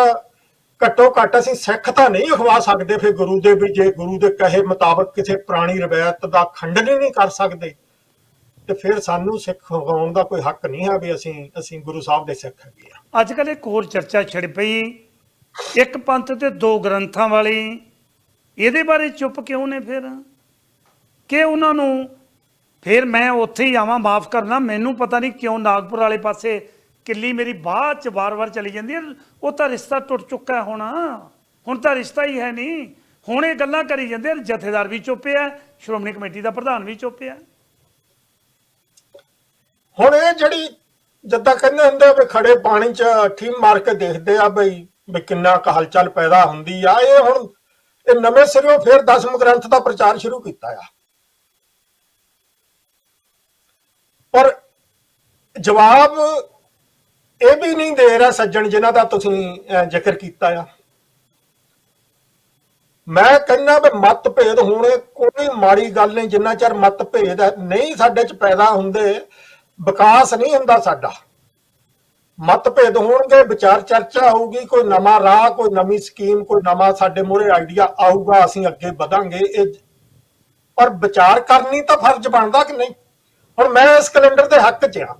ਘੱਟੋ ਘੱਟ ਅਸੀਂ ਸਿੱਖ ਤਾਂ ਨਹੀਂ ਅਖਵਾ ਸਕਦੇ, ਫਿਰ ਗੁਰੂ ਦੇ ਵੀ ਜੇ ਗੁਰੂ ਦੇ ਕਹੇ ਮੁਤਾਬਕ ਕਿਸੇ ਪੁਰਾਣੀ ਰਵਾਇਤ ਦਾ ਖੰਡਨ ਹੀ ਨਹੀਂ ਕਰ ਸਕਦੇ। ਤੇ ਫਿਰ ਸਾਨੂੰ ਸਿੱਖ ਅਖਵਾਉਣ ਦਾ ਕੋਈ ਹੱਕ ਨਹੀਂ ਹੈ ਵੀ ਅਸੀਂ ਅਸੀਂ ਗੁਰੂ ਸਾਹਿਬ ਦੇ ਸਿੱਖ ਹੈਗੇ ਆ ਅੱਜ ਕੱਲ੍ਹ ਇੱਕ ਹੋਰ ਚਰਚਾ ਛਿੜ ਪਈ। ਇੱਕ ਪੰਥ ਤੇ ਦੋ ਗ੍ਰੰਥਾਂ ਵਾਲੀ। ਇਹਦੇ ਬਾਰੇ ਚੁੱਪ ਕਿਉਂ ਨੇ ਫਿਰ? ਕਿ ਉਹਨਾਂ ਨੂੰ ਫਿਰ ਮੈਂ ਉੱਥੇ ਹੀ ਆਵਾਂ, ਮਾਫ ਕਰਨਾ। ਮੈਨੂੰ ਪਤਾ ਨਹੀਂ ਕਿਉਂ ਨਾਗਪੁਰ ਵਾਲੇ ਪਾਸੇ ਕਿੱਲੀ ਮੇਰੀ ਬਾਅਦ ਚ ਵਾਰ-ਵਾਰ ਚਲੀ ਜਾਂਦੀ ਹੈ। ਉਹ ਤਾਂ ਰਿਸ਼ਤਾ ਟੁੱਟ ਚੁੱਕਾ ਹੈ ਹੁਣ। ਹੁਣ ਤਾਂ ਰਿਸ਼ਤਾ ਹੀ ਹੈ ਨਹੀਂ। ਹੁਣ ਇਹ ਗੱਲਾਂ ਕਰੀ ਜਾਂਦੇ ਜਥੇਦਾਰ ਵੀ ਚੁੱਪਿਆ ਸ਼੍ਰੋਮਣੀ ਕਮੇਟੀ ਦਾ ਪ੍ਰਧਾਨ ਵੀ ਚੁੱਪਿਆ ਹੁਣ ਇਹ ਜਿਹੜੀ ਜਿੱਦਾਂ ਕਹਿੰਦੇ ਹੁੰਦੇ ਆ ਵੀ ਖੜੇ ਪਾਣੀ 'ਚ ਠੀ ਮਾਰ ਕੇ ਦੇਖਦੇ ਆ ਬਈ ਵੀ ਕਿੰਨਾ ਕੁ ਹਲਚਲ ਪੈਦਾ ਹੁੰਦੀ ਆ। ਇਹ ਹੁਣ ਇਹ ਨਵੇਂ ਸਿਰੋਂ ਫਿਰ ਦਸਮ ਗ੍ਰੰਥ ਦਾ ਪ੍ਰਚਾਰ ਸ਼ੁਰੂ ਕੀਤਾ ਆ। ਪਰ ਜਵਾਬ ਇਹ ਵੀ ਨਹੀਂ ਦੇ ਰਿਹਾ ਸੱਜਣ ਜਿਨ੍ਹਾਂ ਦਾ ਤੁਸੀਂ ਅਹ, ਜ਼ਿਕਰ ਕੀਤਾ ਆ। ਮੈਂ ਕਹਿੰਦਾ ਵੀ ਮਤਭੇਦ ਹੋਣੇ ਕੋਈ ਮਾੜੀ ਗੱਲ ਨਹੀਂ ਜਿੰਨਾ ਚਿਰ ਮਤਭੇਦ ਨਹੀਂ ਸਾਡੇ ਚ ਪੈਦਾ ਹੁੰਦੇ ਵਿਕਾਸ ਨਹੀਂ ਹੁੰਦਾ ਸਾਡਾ। ਮਤਭੇਦ ਹੋਣਗੇ, ਵਿਚਾਰ ਚਰਚਾ ਹੋਊਗੀ ਕੋਈ ਨਵਾਂ ਰਾਹ, ਕੋਈ ਨਵੀਂ ਸਕੀਮ, ਕੋਈ ਨਵਾਂ ਸਾਡੇ ਮੂਹਰੇ ਆਈਡੀਆ ਆਊਗਾ, ਅਸੀਂ ਅੱਗੇ ਵਧਾਂਗੇ, ਇਹ ਪਰ ਵਿਚਾਰ ਕਰਨੀ ਤਾਂ ਫਰਜ਼ ਬਣਦਾ ਕਿ ਨਹੀਂ? ਹੁਣ ਮੈਂ ਇਸ ਕੈਲੰਡਰ ਦੇ ਹੱਕ 'ਚ ਆ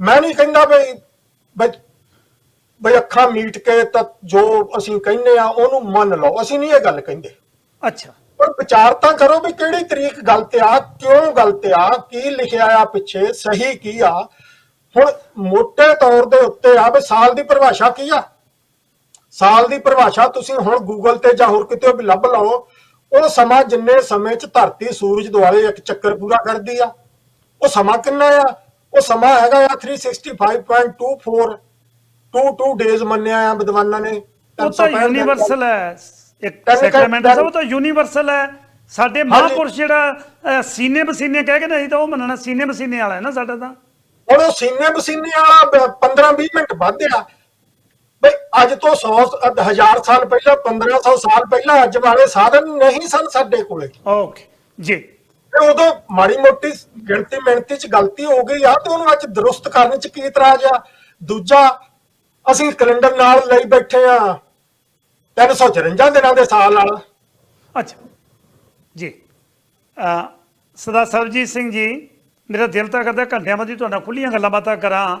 ਮੈਂ ਨਹੀਂ ਕਹਿੰਦਾ ਬਈ ਬਈ ਅੱਖਾਂ ਮੀਟ ਕੇ ਤਾਂ ਜੋ ਅਸੀਂ ਕਹਿੰਦੇ ਆ ਉਹਨੂੰ ਮੰਨ ਲਓ। ਅਸੀਂ ਨਹੀਂ ਇਹ ਗੱਲ ਕਹਿੰਦੇ। ਅੱਛਾ। ਪਰ ਵਿਚਾਰ ਤਾਂ ਕਰੋ ਵੀ ਕਿਹੜੀ ਤਰੀਕ ਗਲਤ ਆ ਕਿਉਂ ਗਲਤ ਆ ਕੀ ਲਿਖਿਆ ਆ ਪਿੱਛੇ ਸਹੀ ਕੀ ਆ। ਹੁਣ ਮੋٹے ਤੌਰ ਦੇ ਉੱਤੇ ਆ ਵੀ ਸਾਲ ਦੀ ਪਰਿਭਾਸ਼ਾ ਕੀ ਆ? ਸਾਲ ਦੀ ਪਰਿਭਾਸ਼ਾ ਤੁਸੀਂ ਹੁਣ ਗੂਗਲ ਤੇ ਜਾਂ ਹੋਰ ਕਿਤੇ ਵੀ ਲੱਭ ਲਓ ਉਹ ਸਮਾਂ ਜਿੰਨੇ ਸਮੇਂ 'ਚ ਧਰਤੀ ਸੂਰਜ ਦੁਆਲੇ ਇੱਕ ਚੱਕਰ ਪੂਰਾ ਕਰਦੀ ਆ। ਉਹ ਸਮਾਂ ਕਿੰਨਾ ਆ? ਉਹ ਸਮਾਂ ਹੈਗਾ ਆ 365.24 22 ਡੇਜ਼ ਮੰਨਿਆ ਆ ਵਿਦਵਾਨਾਂ ਨੇ ਉਹ ਤਾਂ 365 ਯੂਨੀਵਰਸਲ ਹੈ। ਇੱਕ ਸੈਕਰਮੈਂਟੋ ਸਾਹਿਬ ਤਾਂ ਯੂਨੀਵਰਸਲ ਹੈ। ਸਾਡੇ। ਮਹਾਂਪੁਰਸ਼ ਜਿਹੜਾ ਸੀਨੇ ਬਸੀਨੇ ਕਹਿ ਕੇ ਨਹੀਂ ਤਾਂ ਉਹ ਮੰਨਣਾ ਸੀਨੇ ਬਸੀਨੇ ਵਾਲਾ ਹੈ ਨਾ ਸਾਡਾ ਤਾਂ। ਹੁਣ ਉਹ ਸੀਨੇ ਬਸੀਨੇ ਵਾਲਾ 15-20 ਮਿੰਟ ਵੱਧਿਆ ਬਈ ਅੱਜ ਤੋਂ 100 ਹਜ਼ਾਰ ਸਾਲ ਪਹਿਲਾਂ 1500 ਸਾਲ ਪਹਿਲਾਂ ਅੱਜ ਵਾਲੇ ਸਾਧਨ ਨਹੀਂ ਸਨ ਸਾਡੇ ਕੋਲੇ। ਓਕੇ ਜੀ। ਤੇ ਉਦੋਂ ਮਾੜੀ ਮੋਟੀ ਗਿਣਤੀ ਮਿਣਤੀ ਚ ਗਲਤੀ ਹੋ ਗਈ ਆ ਤੇ ਉਹਨੂੰ ਅੱਜ ਦਰੁਸਤ ਕਰਨ ਚ ਕੀ ਇਤਰਾਜ਼ ਆ? ਦੂਜਾ ਅਸੀਂ ਕੈਲੰਡਰ ਨਾਲ ਲਈ ਬੈਠੇ ਆ। 354 ਦਿਨਾਂ ਦੇ ਸਾਲ ਨਾਲ। ਅੱਛਾ। ਜੀ। ਅ, ਸਦਾ ਸਰਬਜੀਤ ਸਿੰਘ ਜੀ, ਮੇਰਾ ਦਿਲ ਤਾਂ ਕਰਦਾ ਘੰਟਿਆਂ ਬਾਅਦ ਹੀ ਤੁਹਾਡਾ ਖੁੱਲੀਆਂ ਗੱਲਾਂ ਬਾਤਾਂ ਕਰਾਂ।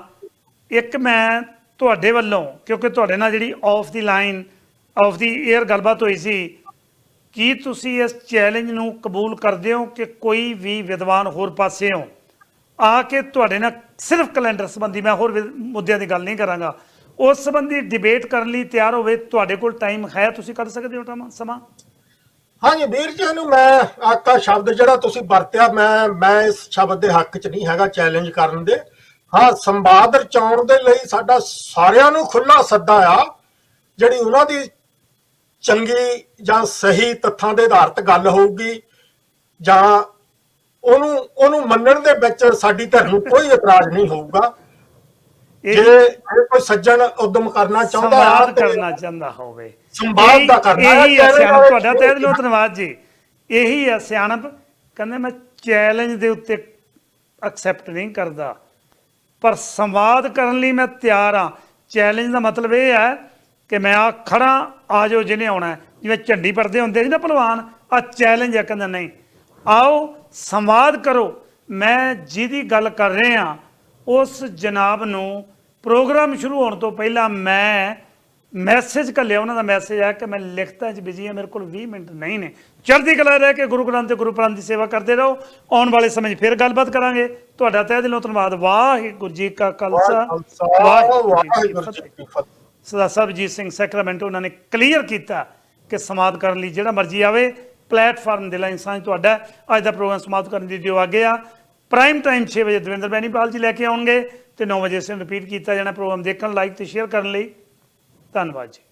ਇੱਕ ਮੈਂ ਤੁਹਾਡੇ ਵੱਲੋਂ, ਕਿਉਂਕਿ ਤੁਹਾਡੇ ਨਾਲ ਜਿਹੜੀ off the line off the air ਗੱਲਬਾਤ ਹੋਈ ਸੀ, ਕੀ ਤੁਸੀਂ ਇਸ ਚੈਲੰਜ ਨੂੰ ਕਬੂਲ ਕਰਦੇ ਹੋ ਕਿ ਕੋਈ ਵੀ ਵਿਦਵਾਨ ਹੋਰ ਪਾਸਿਓਂ ਆ ਕੇ ਤੁਹਾਡੇ ਨਾਲ ਸਿਰਫ ਕੈਲੰਡਰ ਸੰਬੰਧੀ ਮੈਂ ਹੋਰ ਵਿ- ਮੁੱਦਿਆਂ ਦੀ ਗੱਲ ਨਹੀਂ ਕਰਾਂਗਾ। ਉਸ ਸੰਬੰਧੀ ਡਿਬੇਟ ਕਰਨ ਲਈ ਤਿਆਰ ਹੋਵੇ, ਤੁਹਾਡੇ ਕੋਲ ਟਾਈਮ ਹੈ, ਤੁਸੀਂ ਕਰ ਸਕਦੇ ਹੋ ਸਮਾਂ? ਹਾਂਜੀ, ਵੀਰ ਜੀ ਨੂੰ ਮੈਂ ਆਕਾ ਸ਼ਬਦ ਜਿਹੜਾ ਤੁਸੀਂ ਵਰਤਿਆ, ਮੈਂ ਮੈਂ ਇਸ ਸ਼ਬਦ ਦੇ ਹੱਕ 'ਚ ਨਹੀਂ ਹੈਗਾ ਚੈਲੰਜ ਕਰਨ ਦੇ। ਹਾਂ, ਸੰਵਾਦ ਰਚਾਉਣ ਦੇ ਲਈ ਸਾਡਾ ਸਾਰਿਆਂ ਨੂੰ ਖੁੱਲਾ ਸੱਦਾ ਆ, ਜਿਹੜੀ ਉਹਨਾਂ ਦੀ ਚੰਗੀ ਜਾਂ ਸਹੀ ਤੱਥਾਂ ਦੇ ਆਧਾਰਿਤ ਗੱਲ ਹੋਊਗੀ, ਜਾਂ ਉਹਨੂੰ ਉਹਨੂੰ ਮੰਨਣ ਦੇ ਵਿੱਚ ਸਾਡੀ ਧਰਮ ਨੂੰ ਕੋਈ ਇਤਰਾਜ਼ ਨਹੀਂ ਹੋਊਗਾ। ਜੇ ਕੋਈ ਸੱਜਣ ਉਦਮ ਕਰਨਾ ਚਾਹੁੰਦਾ ਆ ਸੰਵਾਦ ਤੇ ਕਰਨਾ ਚਾਹੁੰਦਾ ਹੋਵੇ। ਸੰਵਾਦ ਦਾ ਕਰਨਾ ਹੈ, ਇਹੀ ਹੈ ਸਿਆਣਪ ਤੁਹਾਡਾ ਤਹਿ ਦਿਲੋਂ ਧੰਨਵਾਦ ਜੀ। ਇਹੀ ਹੈ ਸਿਆਣਪ ਕਹਿੰਦੇ ਮੈਂ ਚੈਲੰਜ ਦੇ ਉੱਤੇ ਐਕਸੈਪਟ ਨਹੀਂ ਕਰਦਾ। ਪਰ ਸੰਵਾਦ ਕਰਨ ਲਈ ਮੈਂ ਤਿਆਰ ਹਾਂ। ਚੈਲੰਜ ਦਾ ਮਤਲਬ ਇਹ ਹੈ ਕਿ ਮੈਂ ਆ ਖੜਾ ਆ ਜਾਓ ਜਿਹਨੇ ਆਉਣਾ ਹੈ। ਜਿਵੇਂ ਝੰਡੀ ਪਰਦੇ ਹੁੰਦੇ ਸੀ ਨਾ ਪਹਿਲਵਾਨ ਆ ਚੈਲੰਜ ਹੈ ਕਹਿੰਦਾ ਨਹੀਂ। ਆਓ ਸੰਵਾਦ ਕਰੋ। ਮੈਂ ਜਿਹਦੀ ਗੱਲ ਕਰ ਰਿਹਾ ਉਸ ਜਨਾਬ ਨੂੰ ਪ੍ਰੋਗਰਾਮ ਸ਼ੁਰੂ ਹੋਣ ਤੋਂ ਪਹਿਲਾਂ ਮੈਂ ਮੈਸੇਜ ਘੱਲਿਆ ਉਹਨਾਂ ਦਾ ਮੈਸੇਜ ਆ ਕਿ ਮੈਂ ਲਿਖਤਾਂ 'ਚ ਬਿਜ਼ੀ ਹਾਂ ਮੇਰੇ ਕੋਲ 20 ਮਿੰਟ ਨਹੀਂ ਨੇ। ਚੜ੍ਹਦੀ ਕਲਾ ਰਹਿ ਕੇ ਗੁਰੂ ਗ੍ਰੰਥ ਤੇ ਗੁਰੂ ਪ੍ਰਾਨ ਦੀ ਸੇਵਾ ਕਰਦੇ ਰਹੋ। ਆਉਣ ਵਾਲੇ ਸਮੇਂ 'ਚ ਫਿਰ ਗੱਲਬਾਤ ਕਰਾਂਗੇ। ਤੁਹਾਡਾ ਤਹਿ ਦਿਲੋਂ ਧੰਨਵਾਦ। ਵਾਹਿਗੁਰੂ ਜੀ ਕਾ ਖਾਲਸਾ। ਵਾਹਿਗੁਰੂ ਜੀ ਕੀ ਫਤਿਹ। ਸਦਾ ਸਰਬਜੀਤ ਸਿੰਘ ਸੈਕਰਾਮੈਂਟੋ ਉਹਨਾਂ ਨੇ ਕਲੀਅਰ ਕੀਤਾ ਕਿ ਸਮਾਪਤ ਕਰਨ ਲਈ ਜਿਹੜਾ ਮਰਜ਼ੀ ਆਵੇ ਪਲੇਟਫਾਰਮ ਦੇ ਲਈ ਸਾਂਝ ਤੁਹਾਡਾ। ਅੱਜ ਦਾ ਪ੍ਰੋਗਰਾਮ ਸਮਾਪਤ ਕਰਨ ਦੀ ਦਿਓ ਅੱਗੇ ਆ ਪ੍ਰਾਈਮ ਟਾਈਮ 6 ਵਜੇ ਦਵਿੰਦਰ ਬੈਨੀਪਾਲ ਜੀ ਲੈ ਕੇ ਆਉਣਗੇ ਤੇ 9 ਵਜੇ ਇਸ ਰਿਪੀਟ ਕੀਤਾ ਜਾਣਾ ਪ੍ਰੋਗਰਾਮ ਦੇਖਣ ਲਾਈਕ ਤੇ ਸ਼ੇਅਰ ਕਰਨ ਲਈ। ਧੰਨਵਾਦ ਜੀ।